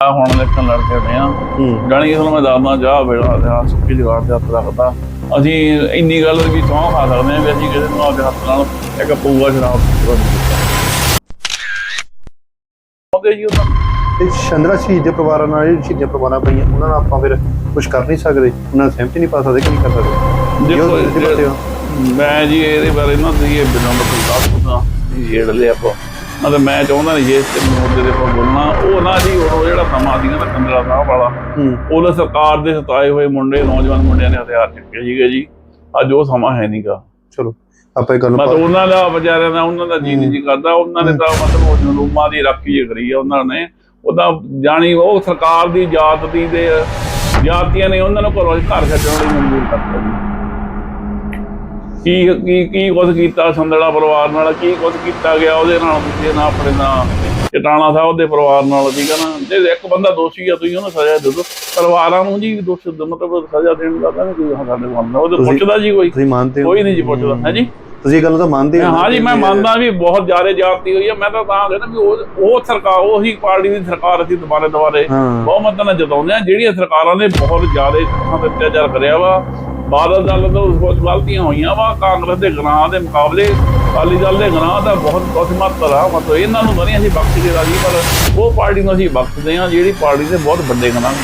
ਆ ਹੁਣ ਇਲੈਕਸ਼ਨ ਲੜ ਕੇ ਆ। ਹੂੰ। ਜਾਣੀ ਤੁਹਾਨੂੰ ਮੈਂ ਦੱਸਦਾ ਜਾ ਵੇਲਾ ਆ ਸੁੱਕੀ ਜਵਾਰ ਦੇ ਹੱਥ ਰੱਖਦਾ। ਅਸੀਂ ਇੰਨੀ ਗੱਲ ਵੀ ਸਹੁੰ ਖਾ ਸਕਦੇ ਹਾਂ ਵੀ ਅਸੀਂ ਕਿਸੇ ਨੂੰ ਆਪਦੇ ਹੱਥ ਨਾਲ ਇੱਕ ਪਊਆ ਸ਼ਰਾਬ ਪੂਰਾ ਨਹੀਂ। ਕੀਤਾ ਉਹਦੇ ਜੀ ਉਹਦਾ ਤੇ ਸ਼ੰਦਰਾ ਸ਼ਹੀਦ ਦੇ ਪਰਿਵਾਰਾਂ ਨਾਲ ਜਿਹੜੀ ਸ਼ਹੀਦੀਆਂ ਪਰਿਵਾਰਾਂ ਪਈਆਂ ਉਹਨਾਂ ਨਾਲ ਆਪਾਂ ਫਿਰ ਕੁਝ ਕਰ ਨਹੀਂ ਸਕਦੇ ਉਹਨਾਂ ਨਾਲ ਸਹਿਮਤੀ ਨਹੀਂ ਪਾ ਸਕਦੇ ਕਿ ਨਹੀਂ ਕਰ ਸਕਦੇ। ਦੇਖੋ, ਤੁਸੀਂ ਹੋ ਮੈਂ ਜੀ ਇਹਦੇ ਬਾਰੇ ਨਾ ਤੁਸੀਂ ਇਹ ਬਿਨਾਂ ਮਤਲਬ ਦੱਸ ਪੁੱਛਣਾ ਲਿਆ ਆਪਾਂ ਮਤਲਬ ਮੈਂ ਚਾਹੁੰਦਾ ਨਹੀਂ ਇਸ ਤੇ ਮੁੱਦੇ ਦੇ ਉੱਪਰ ਬੋਲਣਾ। ਉਹ ਨਾ ਜੀ ਉਹ ਜਿਹੜਾ ਸਮਾਂ ਸੀਗਾ ਨਾ ਕੰਦਰਾ ਸਾਹਿਬ ਵਾਲਾ ਉਹਨੇ ਸਰਕਾਰ ਦੇ ਸਤਾਏ ਹੋਏ ਮੁੰਡੇ ਨੌਜਵਾਨ ਮੁੰਡਿਆਂ ਨੇ ਹਥਿਆਰ ਚੱਕੇ ਸੀਗੇ ਜੀ। ਅੱਜ ਉਹ ਸਮਾਂ ਹੈ ਨਹੀਂਗਾ ਚਲੋ ਆਪਾਂ ਇਹ ਗੱਲ ਮਤਲਬ ਉਹਨਾਂ ਦਾ ਵਿਚਾਰਿਆਂ ਦਾ ਉਹਨਾਂ ਦਾ ਜੀ ਨਹੀਂ ਜੀ ਕਰਦਾ। ਉਹਨਾਂ ਨੇ ਤਾਂ ਮਤਲਬ ਉਹ ਜਨੂਮਾਂ ਦੀ ਰਾਖੀ ਕਰੀ ਆ ਉਹਨਾਂ ਨੇ। ਉਹਦਾ ਜਾਣੀ ਉਹ ਸਰਕਾਰ ਦੀ ਜਾਤ ਦੀ ਦੇ ਜਾਤੀਆਂ ਨੇ ਉਹਨਾਂ ਨੂੰ ਘਰੋਂ ਘਰ ਛੱਡਣ ਲਈ ਮਜਬੂਰ ਕਰਤਾ ਜੀ ਕੀ ਕੀ ਕੀ ਕੁਝ ਕੀਤਾ ਸੰਦੜਾ ਪਰਿਵਾਰ ਨਾਲ ਕੀ ਕੁਝ ਕੀਤਾ ਗਿਆ ਉਹਦੇ ਨਾਲ ਦੂਜੇ ਨਾਲ ਆਪਣੇ ਨਾਲ। ਚਟਾਣਾ ਸਾਹਿਬ ਦੇ ਪਰਿਵਾਰ ਨਾਲ ਠੀਕ ਹੈ ਨਾ। ਜੇ ਇੱਕ ਬੰਦਾ ਦੋਸ਼ੀ ਆ ਤੁਸੀਂ ਉਹਨੂੰ ਸਜ਼ਾ ਦੇ ਦਿਓ। ਪਰਿਵਾਰਾਂ ਨੂੰ ਜੀ ਦੋਸ਼ ਮਤਲਬ ਸਜ਼ਾ ਦੇਣ ਦਾ ਤਾਂ ਕੋਈ ਸਾਡੇ ਬੰਦਾ ਉਹਦੇ ਤੁਸੀਂ- ਪੁੱਛਦਾ ਜੀ ਕੋਈ। ਤੁਸੀਂ ਮੰਨਦੇ ਹੋ? ਕੋਈ ਨਹੀਂ ਜੀ ਪੁੱਛਦਾ। ਹੈ ਜੀ? ਤੁਸੀਂ ਇਹ ਗੱਲ ਤਾਂ ਮੰਨਦੇ ਹੋ ਹਾਂ ਜੀ ਮੈਂ ਮੰਨਦਾ ਵੀ ਬਹੁਤ ਜ਼ਿਆਦਾ ਜਾਤੀ ਹੋਈ ਹੈ ਮੈਂ ਤਾਂ ਤਾਂ ਕਹਿੰਦਾ ਵੀ ਉਹ ਉਹ ਸਰਕਾਰ ਉਹੀ ਪਾਰਟੀ ਦੀ ਸਰਕਾਰ ਅਸੀਂ ਦੁਬਾਰੇ ਦੁਬਾਰੇ ਬਹੁਮਤ ਨਾਲ ਜਿਤਾਉਂਦੇ ਆ ਜਿਹੜੀਆਂ ਸਰਕਾਰਾਂ ਨੇ ਬਹੁਤ ਜ਼ਿਆਦਾ ਅਤਿਆਚਾਰ ਕਰਿਆ ਵਾ ਬਾਦਲ ਦਲ ਤੋਂ ਬਹੁਤ ਗਲਤੀਆਂ ਹੋਈਆਂ ਵਾ, ਕਾਂਗਰਸ ਦੇ ਗੁਨਾਹ ਦੇ ਮੁਕਾਬਲੇ, ਅਕਾਲੀ ਦਲ ਦੇ ਗੁਨਾਹ ਦਾ ਬਹੁਤ ਬਹੁਤ ਮਹੱਤਵ ਆ। ਮਤਲਬ ਇਹਨਾਂ ਨੂੰ ਨਹੀਂ ਅਸੀਂ ਬਖਸ਼ ਕੇ ਰਾਜੀ, ਪਰ ਉਹ ਪਾਰਟੀ ਨੂੰ ਅਸੀਂ ਬਖਸ਼ਦੇ ਆ ਜਿਹੜੀ ਪਾਰਟੀ ਦੇ ਬਹੁਤ ਵੱਡੇ ਗੁਨਾਹ ਨੇ।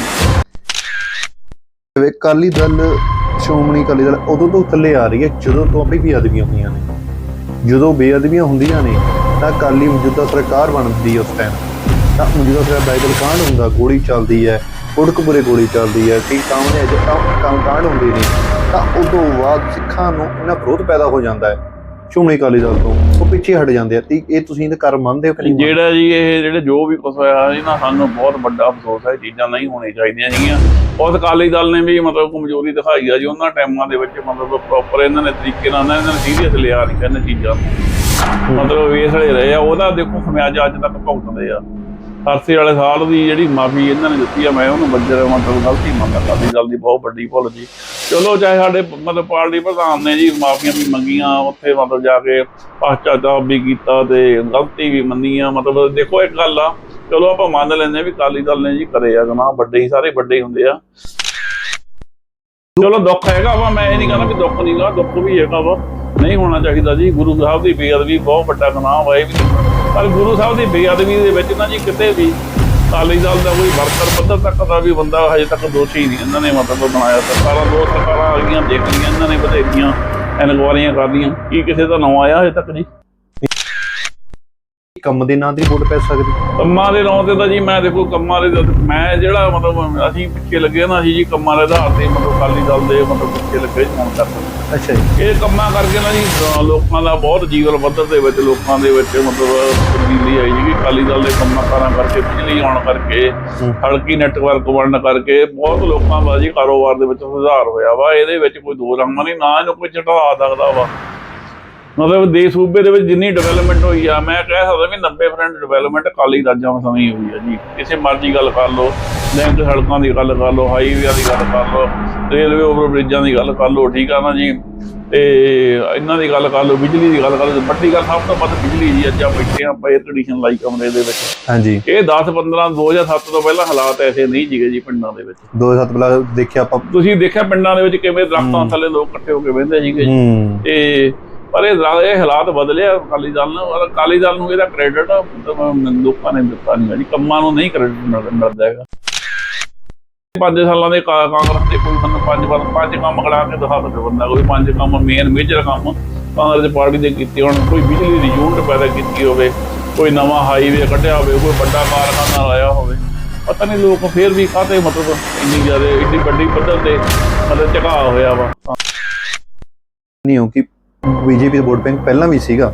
ਅਕਾਲੀ ਦਲ, ਸ਼੍ਰੋਮਣੀ ਅਕਾਲੀ ਦਲ ਉਦੋਂ ਤੋਂ ਥੱਲੇ ਆ ਰਹੀ ਹੈ, ਜਦੋਂ ਤੋਂ ਆਪਣੀ ਬੇਅਦਬੀਆਂ ਹੋਈਆਂ ਨੇ। ਜਦੋਂ ਬੇਅਦਬੀਆਂ ਹੁੰਦੀਆਂ ਨੇ, ਤਾਂ ਅਕਾਲੀ ਮੌਜੂਦਾ ਸਰਕਾਰ ਬਣਦੀ ਹੈ ਉਸ ਟਾਈਮ ਤਾਂ ਮੌਜੂਦਾ ਸਰਕਾਰ ਬਾਈਬਲ ਕਾਂਡ ਹੁੰਦਾ, ਗੋਲੀ ਚੱਲਦੀ ਹੈ ਕੁੜਕਪੁਰੇ ਗੋਲੀ ਚੱਲਦੀ ਹੈ ਕਈ ਕਾਮਨੇ ਅਜੇ ਕੰਮ ਕਾਂਡ ਹੁੰਦੇ ਨੇ। ਤਾਂ ਉਦੋਂ ਬਾਅਦ ਸਿੱਖਾਂ ਨੂੰ ਇਹਨਾਂ ਵਿਰੋਧ ਪੈਦਾ ਹੋ ਜਾਂਦਾ ਹੈ, ਸ਼੍ਰੋਮਣੀ ਅਕਾਲੀ ਦਲ ਤੋਂ, ਉਹ ਪਿੱਛੇ ਹਟ ਜਾਂਦੇ ਆ। ਤੇ ਇਹ ਤੁਸੀਂ ਇਹਦਾ ਕਰ ਮੰਨਦੇ ਹੋ ਕਿ ਨਹੀਂ ਜਿਹੜਾ ਜੀ ਇਹ ਜਿਹੜੇ ਜੋ ਵੀ ਕੁਛ ਹੋਇਆ ਇਹ ਨਾ, ਸਾਨੂੰ ਬਹੁਤ ਵੱਡਾ ਅਫਸੋਸ ਹੈ, ਇਹ ਚੀਜ਼ਾਂ ਨਹੀਂ ਹੋਣੀ ਚਾਹੀਦੀਆਂ ਸੀਗੀਆਂ ਬਹੁਤ ਅਕਾਲੀ ਦਲ ਨੇ ਵੀ ਮਤਲਬ ਕਮਜ਼ੋਰੀ ਦਿਖਾਈ ਆ ਜੀ, ਉਹਨਾਂ ਟਾਈਮਾਂ ਦੇ ਵਿੱਚ ਮਤਲਬ ਪ੍ਰੋਪਰ ਇਹਨਾਂ ਨੇ ਤਰੀਕੇ ਨਾਲ ਇਹਨਾਂ ਨੇ ਸੀਰੀਅਸ ਲਿਆ ਨਹੀਂ ਕਹਿੰਦੇ ਚੀਜ਼ਾਂ ਨੂੰ। ਮਤਲਬ ਵੇਸਲੇ ਰਹੇ ਆ, ਉਹਦਾ ਦੇਖੋ ਖਮਿਆਜਾ ਅੱਜ ਤੱਕ ਭੁਗਤਦੇ ਆ। ਸਰਸੇ ਵਾਲੇ ਸਾਲ ਦੀ ਜਿਹੜੀ ਮਾਫੀ ਇਹਨਾਂ ਨੇ ਦਿੱਤੀ ਆ, ਮੈਂ ਉਹਨੂੰ ਬੱਜਰ ਮਤਲਬ ਗਲਤੀ ਮੰਨਦਾ ਅਕਾਲੀ ਦਲ ਦੀ ਬਹੁਤ ਵੱਡੀ ਭੁੱਲ ਜੀ ਚਲੋ, ਚਾਹੇ ਸਾਡੇ ਮਤਲਬ ਪਾਰਟੀ ਪ੍ਰਧਾਨ ਨੇ ਜੀ ਮਾਫੀਆਂ ਵੀ ਮੰਗੀਆਂ, ਉੱਥੇ ਮਤਲਬ ਜਾ ਕੇ ਪਛਤਾਵਾ ਵੀ ਕੀਤਾ ਤੇ ਗਲਤੀ ਵੀ ਮੰਨੀ ਆ, ਮਤਲਬ ਦੇਖੋ ਇੱਕ ਗੱਲ ਆ, ਚਲੋ ਆਪਾਂ ਮੰਨ ਲੈਂਦੇ ਹਾਂ ਵੀ ਅਕਾਲੀ ਦਲ ਨੇ ਜੀ ਕਰੇ ਆ ਗੁਨਾਹ ਵੱਡੇ ਹੀ, ਸਾਰੇ ਵੱਡੇ ਹੁੰਦੇ ਆ। ਚਲੋ ਦੁੱਖ ਹੈਗਾ ਵਾ, ਮੈਂ ਇਹ ਨਹੀਂ ਕਹਿੰਦਾ ਵੀ ਦੁੱਖ ਨਹੀਂਗਾ ਦੁੱਖ ਵੀ ਹੈਗਾ ਵਾ, ਨਹੀਂ ਹੋਣਾ ਚਾਹੀਦਾ ਜੀ, ਗੁਰੂ ਸਾਹਿਬ ਦੀ ਬੇਅਦਬੀ ਬਹੁਤ ਵੱਡਾ ਗੁਨਾਹ ਵਾ, ਇਹ ਵੀ ਪਰ ਗੁਰੂ ਸਾਹਿਬ ਦੀ ਬੇਅਦਬੀ ਦੇ ਵਿੱਚ ਨਾ ਜੀ ਕਿਤੇ ਵੀ ਅਕਾਲੀ ਦਲ ਦਾ ਕੋਈ ਵਰਕਰ ਪੱਧਰ ਤੱਕ ਦਾ ਵੀ ਬੰਦਾ ਹਜੇ ਤੱਕ ਦੋਸ਼ੀ ਨਹੀਂ ਇਹਨਾਂ ਨੇ ਮਤਲਬ ਬਣਾਇਆ। ਸਰਕਾਰਾਂ ਦੋ ਸਰਕਾਰਾਂ ਆ ਗਈਆਂ, ਦੇਖ ਲਈਆਂ, ਇਹਨਾਂ ਨੇ ਬਥੇਰੀਆਂ ਇਨਕੁਆਰੀਆਂ ਕਰਦੀਆਂ ਕੀ ਕਿਸੇ ਦਾ ਨਾਂ ਆਇਆ ਹਜੇ ਤੱਕ ਜੀ? ਕੰਮ ਦੇ ਨਾਂ ਦੀ ਵੋਟ ਪੈ ਸਕਦੀ? ਕੰਮਾਂ ਦੇ ਨਾਂ ਤੇ ਤਾਂ ਜੀ ਮੈਂ ਦੇਖੋ ਕੰਮਾਂ ਦੇ ਮੈਂ ਜਿਹੜਾ ਮਤਲਬ ਅਸੀਂ ਪਿੱਛੇ ਲੱਗੇ ਨਾ ਅਸੀਂ ਜੀ ਕੰਮਾਂ ਦੇ ਆਧਾਰ ਤੇ ਮਤਲਬ ਅਕਾਲੀ ਦਲ ਦੇ ਮਤਲਬ ਪਿੱਛੇ ਲੱਗੇ ਹੁਣ ਤੱਕ ਅੱਛਾ ਜੀ। ਇਹ ਕੰਮਾਂ ਕਰਕੇ ਨਾ ਜੀ ਅਹ ਲੋਕਾਂ ਦਾ ਬਹੁਤ ਜੀਵਨ ਪੱਧਰ ਦੇ ਵਿੱਚ ਲੋਕਾਂ ਦੇ ਵਿੱਚ ਮਤਲਬ ਤਬਦੀਲੀ ਆਈ ਜੀ ਅਕਾਲੀ ਦਲ ਦੇ ਕੰਮਾਂ ਕਾਰਾਂ ਕਰਕੇ ਬਿਜਲੀ ਆਉਣ ਕਰਕੇ। ਹਲਕੀ ਨੈਟਵਰਕ ਬਣਨ ਕਰਕੇ ਬਹੁਤ ਲੋਕਾਂ ਦਾ ਜੀ ਕਾਰੋਬਾਰ ਦੇ ਵਿੱਚ ਸੁਧਾਰ ਹੋਇਆ ਵਾ ਇਹਦੇ ਵਿੱਚ ਕੋਈ ਦੋ ਰੰਗ ਨਹੀਂ ਨਾ ਇਹਨੂੰ ਕੋਈ ਚਟਾ ਸਕਦਾ ਵਾ। ਮਤਲਬ ਦੇਸ਼ ਸੂਬੇ ਦੇ ਵਿੱਚ ਜਿੰਨੀ ਡਿਵੈਲਪਮੈਂਟ ਹੋਈ ਆ ਮੈਂ ਕਹਿ ਸਕਦਾ ਵੀ 90% ਡਿਵੈਲਪਮੈਂਟ ਅਕਾਲੀ ਰਾਜਾਂ ਸਮੇਂ ਹੀ ਹੋਈ ਆ ਜੀ। ਕਿਸੇ ਮਰਜ਼ੀ ਗੱਲ ਕਰ ਲਓ ਬੈਂਕ ਸੜਕਾਂ ਦੀ ਗੱਲ ਕਰ ਲਓ ਹਾਈਵੇਆਂ ਦੀ ਗੱਲ ਕਰ ਲਓ ਰੇਲਵੇ ਓਵਰ ਬ੍ਰਿਜਾਂ ਦੀ ਗੱਲ ਕਰ ਲਓ ਠੀਕ ਆ ਨਾ ਜੀ? ਤੇ ਇਹਨਾਂ ਦੀ ਗੱਲ ਕਰ ਲਓ ਬਿਜਲੀ ਦੀ ਗੱਲ ਕਰ ਲਓ ਵੱਡੀ ਗੱਲ ਸਭ ਤੋਂ ਵੱਧ ਬਿਜਲੀ ਜੀ ਅੱਜ ਆ ਬੈਠੇ ਆ ਅਰ ਕੰਡੀਸ਼ਨ ਲਾਈ ਕਮਰੇ ਦੇ ਵਿੱਚ। ਹਾਂਜੀ। ਇਹ 10 15 2007 ਤੋਂ ਪਹਿਲਾਂ ਹਾਲਾਤ ਐਸੇ ਨਹੀਂ ਸੀਗੇ ਜੀ ਪਿੰਡਾਂ ਦੇ ਵਿੱਚ। ਦੋ ਹੱਥ ਬਲਾ ਦੇਖਿਆ ਆਪਾਂ। ਤੁਸੀਂ ਦੇਖਿਆ ਪਿੰਡਾਂ ਦੇ ਵਿੱਚ ਕਿਵੇਂ ਦਰਖਤਾਂ ਥੱਲੇ ਲੋਕ ਇਕੱਠੇ ਹੋ ਕੇ ਬਹਿੰਦੇ ਸੀਗੇ ਤੇ ਪਰ ਇਹ ਇਹ ਹਾਲਾਤ ਬਦਲੇ ਅਕਾਲੀ ਦਲ ਨੂੰ ਔਰ ਅਕਾਲੀ ਦਲ ਨੂੰ ਇਹਦਾ ਕ੍ਰੈਡਿਟ ਲੋਕਾਂ ਨੇ ਦਿੱਤਾ ਨਹੀਂ ਹੈ ਜੀ। ਕੰਮਾਂ ਨੂੰ ਨਹੀਂ ਕ੍ਰੈਡਿਟ ਮਿਲਦਾ ਹੈਗਾ। ਪੰਜ ਸਾਲਾਂ ਦੇ ਕਾਂਗਰਸ ਦੇ ਕੋਈ ਬੰਦਾ ਪੰਜ ਵਾਰ ਪੰਜ ਕੰਮ ਕਰਾ ਕੇ ਦਿਖਾ ਸਕਦੇ ਬੰਦਾ, ਕੋਈ ਪੰਜ ਕੰਮ ਮੇਨ ਮੇਜਰ ਕੰਮ ਕਾਂਗਰਸ ਪਾਰਟੀ ਦੇ ਕੀਤੇ ਹੋਣ, ਕੋਈ ਬਿਜਲੀ ਦੀ ਯੂਨਿਟ ਪੈਦਾ ਕੀਤੀ ਹੋਵੇ, ਕੋਈ ਨਵਾਂ ਹਾਈਵੇ ਕੱਢਿਆ ਹੋਵੇ, ਕੋਈ ਵੱਡਾ ਕਾਰਖਾਨਾ ਲਾਇਆ ਹੋਵੇ। ਪਤਾ ਨਹੀਂ ਲੋਕ ਫੇਰ ਵੀ ਕਾਹਤੇ ਮਤਲਬ ਇੰਨੀ ਜ਼ਿਆਦਾ ਇੰਨੀ ਵੱਡੀ ਪੱਧਰ ਤੇ ਮਤਲਬ ਝਕਾ ਹੋਇਆ ਵਾ। ਨਹੀਂ ਹੋ ਕਿ ਬੀਜੇਪੀ ਦਾ ਵੋਟ ਬੈਂਕ ਪਹਿਲਾਂ ਵੀ ਸੀਗਾ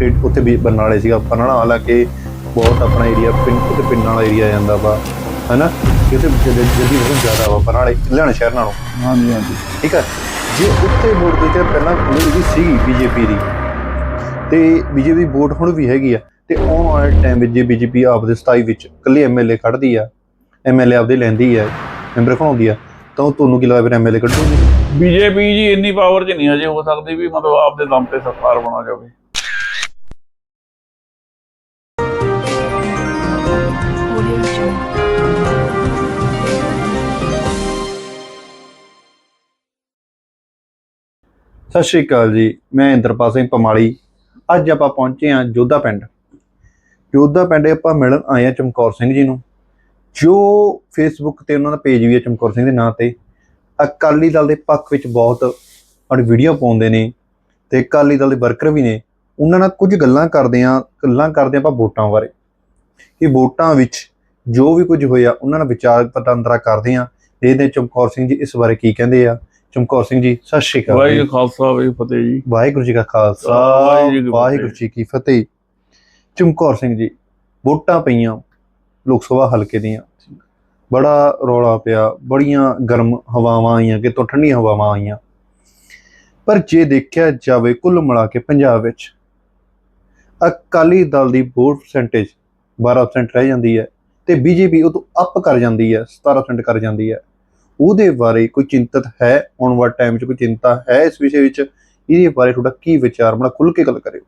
ਤੇ ਉੱਥੇ ਵੀ ਬਰਨਾਲੇ ਸੀਗਾ ਬਰਨਾਲਾ ਹਾਲਾਂਕਿ ਬਹੁਤ ਆਪਣਾ ਏਰੀਆ ਪਿੰਡ ਉੱਥੇ ਪਿੰਡਾਂ ਵਾਲਾ ਏਰੀਆ ਜਾਂਦਾ ਵਾ ਹੈਨਾ? ਕਿ ਉੱਥੇ ਜਦ- ਜਦੀ ਬਹੁਤ ਜ਼ਿਆਦਾ ਵਾ ਬਰਨਾਲੇ ਲੁਧਿਆਣਾ ਸ਼ਹਿਰ ਨਾਲੋਂ। ਹਾਂਜੀ ਹਾਂਜੀ। ਠੀਕ ਹੈ ਜੇ ਉੱਥੇ ਵੋਟ ਦੇ ਤੇ ਪਹਿਲਾਂ ਜਿਹੜੀ ਸੀਗੀ ਬੀਜੇਪੀ ਦੀ ਤੇ ਬੀਜੇਪੀ ਵੋਟ ਹੁਣ ਵੀ ਹੈਗੀ ਆ ਤੇ ਆਉਣ ਵਾਲੇ ਟਾਈਮ ਵਿੱਚ ਜੇ ਬੀਜੇਪੀ ਆਪਦੇ 27 ਵਿੱਚ ਇਕੱਲੇ ਐਮਐਲਏ ਕੱਢਦੀ ਆ ਐਮਐਲਏ ਆਪਦੇ ਲੈਂਦੀ ਆ ਮੈਂਬਰ ਬਣਾਉਂਦੀ ਆ ਤਾਂ ਤੁਹਾਨੂੰ ਕੀ ਲੱਗਦਾ ਫਿਰ ਐਮਐਲਏ ਕੱਢੂਗੀ? ਬੀਜੇਪੀ ਜੀ ਇੰਨੀ ਪਾਵਰ 'ਚ ਨਹੀਂ ਹਜੇ ਹੋ ਸਕਦੀ ਵੀ ਮਤਲਬ ਆਪ ਦੇ ਦਮ ਤੇ ਸਰਕਾਰ ਬਣਾ ਜਾਵੇ। ਸਤਿ ਸ਼੍ਰੀ ਅਕਾਲ ਜੀ, ਮੈਂ ਇੰਦਰਪਾਲ ਸਿੰਘ ਪਮਾਲੀ। ਅੱਜ ਆਪਾਂ ਪਹੁੰਚੇ ਹਾਂ ਜੋਧਾ ਪਿੰਡ। ਜੋਧਾ ਪਿੰਡ ਆਪਾਂ ਮਿਲਣ ਆਏ ਆ ਚਮਕੌਰ ਸਿੰਘ ਜੀ ਨੂੰ। ਜੋ ਫੇਸਬੁੱਕ ਤੇ ਉਹਨਾਂ ਦਾ ਪੇਜ ਵੀ ਹੈ ਚਮਕੌਰ ਸਿੰਘ ਦੇ ਨਾਂ ਤੇ। ਅਕਾਲੀ ਦਲ ਦੇ ਪੱਖ ਵਿੱਚ ਬਹੁਤ ਆਪਣੀ ਵੀਡੀਓ ਪਾਉਂਦੇ ਨੇ ਤੇ ਅਕਾਲੀ ਦਲ ਦੇ ਵਰਕਰ ਵੀ ਨੇ ਉਹਨਾਂ ਨਾਲ ਕੁਝ ਗੱਲਾਂ ਕਰਦੇ ਹਾਂ ਗੱਲਾਂ ਕਰਦੇ ਆਪਾਂ ਵੋਟਾਂ ਬਾਰੇ। ਕਿ ਵੋਟਾਂ ਵਿੱਚ ਜੋ ਵੀ ਕੁਝ ਹੋਇਆ ਉਹਨਾਂ ਨਾਲ ਵਿਚਾਰ ਵਟਾਂਦਰਾ ਕਰਦੇ ਦੇਖਦੇ ਹਾਂ ਚਮਕੌਰ ਸਿੰਘ ਜੀ ਇਸ ਬਾਰੇ ਕੀ ਕਹਿੰਦੇ ਆ? ਚਮਕੌਰ ਸਿੰਘ ਜੀ ਸਤਿ ਸ਼੍ਰੀ ਅਕਾਲ ਵਾਹਿਗੁਰੂ ਖਾਲਸਾ ਵਾਹਿਗੁਰੂ ਫਤਿਹ ਜੀ। ਵਾਹਿਗੁਰੂ ਜੀ ਕਾ ਖਾਲਸਾ। ਵਾਹਿਗੁਰੂ ਜੀ ਕੀ ਫਤਿਹ। ਚਮਕੌਰ ਸਿੰਘ ਜੀ ਵੋਟਾਂ ਪਈਆਂ ਲੋਕ ਸਭਾ ਹਲਕੇ ਦੀਆਂ। ਬੜਾ ਰੌਲਾ ਪਿਆ ਬੜੀਆਂ ਗਰਮ ਹਵਾਵਾਂ ਆਈਆਂ ਕਿਤੋਂ ਠੰਡੀਆਂ ਹਵਾਵਾਂ ਆਈਆਂ। ਪਰ ਜੇ ਦੇਖਿਆ ਜਾਵੇ ਕੁੱਲ ਮਿਲਾ ਕੇ ਪੰਜਾਬ ਵਿੱਚ ਅਕਾਲੀ ਦਲ ਦੀ ਵੋਟ ਪਰਸੈਂਟੇਜ 12% ਰਹਿ ਜਾਂਦੀ ਹੈ ਤੇ ਬੀਜੇਪੀ ਉਹ ਤੋਂ ਅਪ ਕਰ ਜਾਂਦੀ ਹੈ 17% ਕਰ ਜਾਂਦੀ ਹੈ। ਉਹਦੇ ਬਾਰੇ ਕੋਈ ਚਿੰਤਤ ਹੈ? ਆਉਣ ਵਾਲੇ ਟਾਈਮ 'ਚ ਕੋਈ ਚਿੰਤਾ ਹੈ ਇਸ ਵਿਸ਼ੇ ਵਿੱਚ? ਇਹਦੇ ਬਾਰੇ ਤੁਹਾਡਾ ਕੀ ਵਿਚਾਰ? ਬਣਾ ਖੁੱਲ ਕੇ ਗੱਲ ਕਰਿਓ।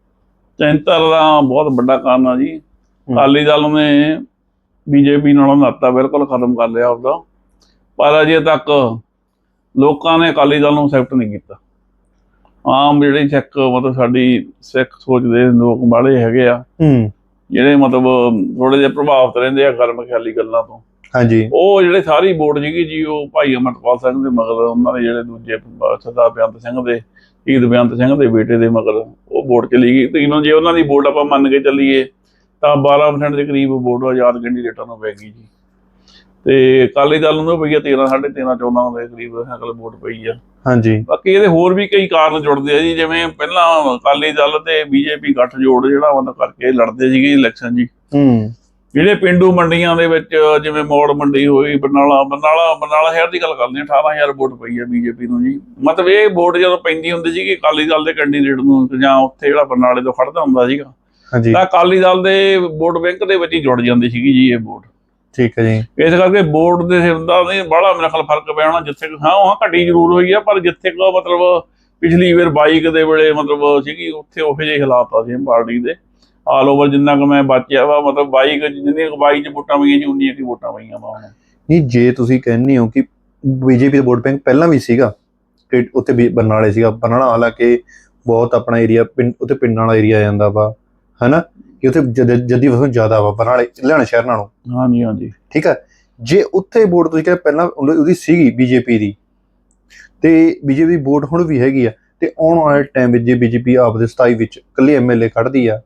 ਚਿੰਤਾ ਦਾ ਬਹੁਤ ਵੱਡਾ ਕਾਰਨ ਆ ਜੀ। ਅਕਾਲੀ ਦਲ ਨੇ ਬੀਜੇਪੀ ਨਾਲੋਂ ਨਾਤਾ ਬਿਲਕੁਲ ਖਤਮ ਕਰ ਲਿਆ ਆਪਦਾ। ਪਰ ਅਜੇ ਤੱਕ ਲੋਕਾਂ ਨੇ ਅਕਾਲੀ ਦਲ ਨੂੰ ਐਕਸੈਪਟ ਨਹੀਂ ਕੀਤਾ। ਆਮ ਜਿਹੜੇ ਸਿੱਖ ਮਤਲਬ ਸਾਡੀ ਸਿੱਖ ਸੋਚਦੇ ਲੋਕ ਬਾਲੇ ਹੈਗੇ ਆ। ਹੂੰ। ਜਿਹੜੇ ਮਤਲਬ ਥੋੜੇ ਜਿਹਾ ਪ੍ਰਭਾਵਿਤ ਰਹਿੰਦੇ ਆ ਗਰਮ ਖਿਆਲੀ ਗੱਲਾਂ ਤੋਂ। ਹਾਂਜੀ। ਉਹ ਜਿਹੜੇ ਸਾਰੀ ਵੋਟ ਸੀਗੀ ਜੀ ਉਹ ਭਾਈ ਅਮਰਪਾਲ ਸਿੰਘ ਦੇ ਮਗਰ ਉਹਨਾਂ ਦੇ ਜਿਹੜੇ ਦੂਜੇ ਸਰਦਾਰ ਬੇਅੰਤ ਸਿੰਘ ਦੇ ਸ਼ਹੀਦ ਬੇਅੰਤ ਸਿੰਘ ਦੇ ਬੇਟੇ ਦੇ ਮਗਰ ਉਹ ਵੋਟ ਚਲੀ ਗਈ। ਤਕਰੀਬਨ ਜੇ ਉਹਨਾਂ ਦੀ ਵੋਟ ਆਪਾਂ ਮੰਨ ਕੇ ਚੱਲੀਏ ਤਾਂ 12% ਦੇ ਕਰੀਬ ਵੋਟ ਆਜ਼ਾਦ ਕੈਂਡੀਡੇਟਾਂ ਨੂੰ ਪੈ ਗਈ ਜੀ। ਤੇ ਅਕਾਲੀ ਦਲ ਨੂੰ ਪਈ ਆ 13 13.5 14 ਦੇ ਕਰੀਬ ਅਕਲ ਵੋਟ ਪਈ ਆ। ਹਾਂਜੀ। ਬਾਕੀ ਇਹਦੇ ਹੋਰ ਵੀ ਕਈ ਕਾਰਨ ਜੁੜਦੇ ਆ ਜੀ ਜਿਵੇਂ ਪਹਿਲਾਂ ਅਕਾਲੀ ਦਲ ਤੇ ਬੀਜੇਪੀ ਗੱਠ ਜੋੜ ਜਿਹੜਾ ਮਤਲਬ ਕਰਕੇ ਲੜਦੇ ਸੀਗੇ ਇਲੈਕਸ਼ਨ ਜੀ। ਹੂੰ। ਜਿਹੜੇ ਪਿੰਡੂ ਮੰਡੀਆਂ ਦੇ ਵਿੱਚ ਜਿਵੇਂ ਮੋੜ ਮੰਡੀ ਹੋਈ ਬਰਨਾਲਾ ਬਰਨਾਲਾ ਬਰਨਾਲਾ ਸ਼ਹਿਰ ਦੀ ਗੱਲ ਕਰਦੇ ਹਾਂ 18000 ਵੋਟ ਪਈ ਹੈ ਬੀਜੇਪੀ ਨੂੰ ਜੀ। ਮਤਲਬ ਇਹ ਵੋਟ ਜਦੋਂ ਪੈਂਦੀ ਹੁੰਦੀ ਸੀ ਕਿ ਅਕਾਲੀ ਦਲ ਦੇ ਕੈਂਡੀਡੇਟ ਨੂੰ ਜਾਂ ਉੱਥੇ ਜਿਹੜਾ ਬਰਨਾਲੇ ਤੋਂ ਖੜਦਾ ਹੁੰਦਾ ਸੀਗਾ ਤਾਂ ਅਕਾਲੀ ਦਲ ਦੇ ਵੋਟ ਬੈਂਕ ਦੇ ਵਿੱਚ ਹੀ ਜੁੜ ਜਾਂਦੀ ਸੀਗੀ ਜੀ ਇਹ ਵੋਟ। ਠੀਕ ਹੈ ਜੀ। ਇਸ ਕਰਕੇ ਵੋਟ ਦੇ ਹੁੰਦਾ ਨਹੀਂ ਬੜਾ ਮੇਰੇ ਖਿਆਲ ਫ਼ਰਕ ਪਿਆ ਹੋਣਾ ਜਿੱਥੇ ਹਾਂ ਉਹ ਘਟੀ ਜ਼ਰੂਰ ਹੋਈ ਆ ਪਰ ਜਿੱਥੇ ਕੋ ਮਤਲਬ ਪਿਛਲੀ ਵਾਰ ਬਾਈਕ ਦੇ ਵੇਲੇ ਮਤਲਬ ਸੀਗੀ ਉੱਥੇ ਉਹੋ ਜਿਹੇ ਹਾਲਾਤ ਆ ਸੀ ਪਾਰਟੀ ਦੇ। ਆਲ ਓਵਰ ਜਿੰਨਾ ਕੁ ਮੈਂ ਬਚਿਆ ਵਾ ਮਤਲਬ ਬਾਈਕ ਜਿੰਨੀਆਂ ਕੁ ਬਾਈ ਚ ਵੋਟਾਂ ਪਈਆਂ ਜੀ ਉਨੀਆਂ ਕੀ ਵੋਟਾਂ ਪਈਆਂ ਵਾ ਹੁਣ। ਨਹੀਂ ਜੇ ਤੁਸੀਂ ਕਹਿੰਦੇ ਹੋ ਕਿ ਬੀਜੇਪੀ ਦਾ ਵੋਟ ਬੈਂਕ ਪਹਿਲਾਂ ਵੀ ਸੀਗਾ ਕਿ ਉੱਥੇ ਬਰਨਾਲੇ ਸੀਗਾ ਬਰਨਾਲਾ ਹਾਲਾਂਕਿ ਬਹੁਤ ਆਪਣਾ ਏਰੀਆ ਪਿੰਡ ਉੱਥੇ ਪਿੰਡਾਂ ਵਾਲਾ ਏਰੀਆ ਆ ਜਾਂਦਾ ਵਾ। ਹੈਨਾ? ਕਿ ਉੱਥੇ ਜਦ- ਜੱਦੀ ਵਸੋਂ ਜ਼ਿਆਦਾ ਵਾ ਬਰਨਾਲੇ ਲੁਧਿਆਣਾ ਸ਼ਹਿਰ ਨਾਲੋਂ। ਹਾਂਜੀ ਹਾਂਜੀ। ਠੀਕ ਹੈ ਜੇ ਉੱਥੇ ਵੋਟ ਤੁਸੀਂ ਕਹਿੰਦੇ ਪਹਿਲਾਂ ਉਹਦੀ ਉਹਦੀ ਸੀਗੀ ਬੀਜੇਪੀ ਦੀ। ਤੇ ਬੀਜੇਪੀ ਵੋਟ ਹੁਣ ਵੀ ਹੈਗੀ ਆ। ਤੇ ਆਉਣ ਵਾਲੇ ਟਾਈਮ ਵਿੱਚ ਜੇ ਬੀਜੇਪੀ ਆਪਦੇ 27 ਵਿੱਚ ਇਕੱਲੇ ਐਮਐਲਏ ਕੱਢਦੀ ਆ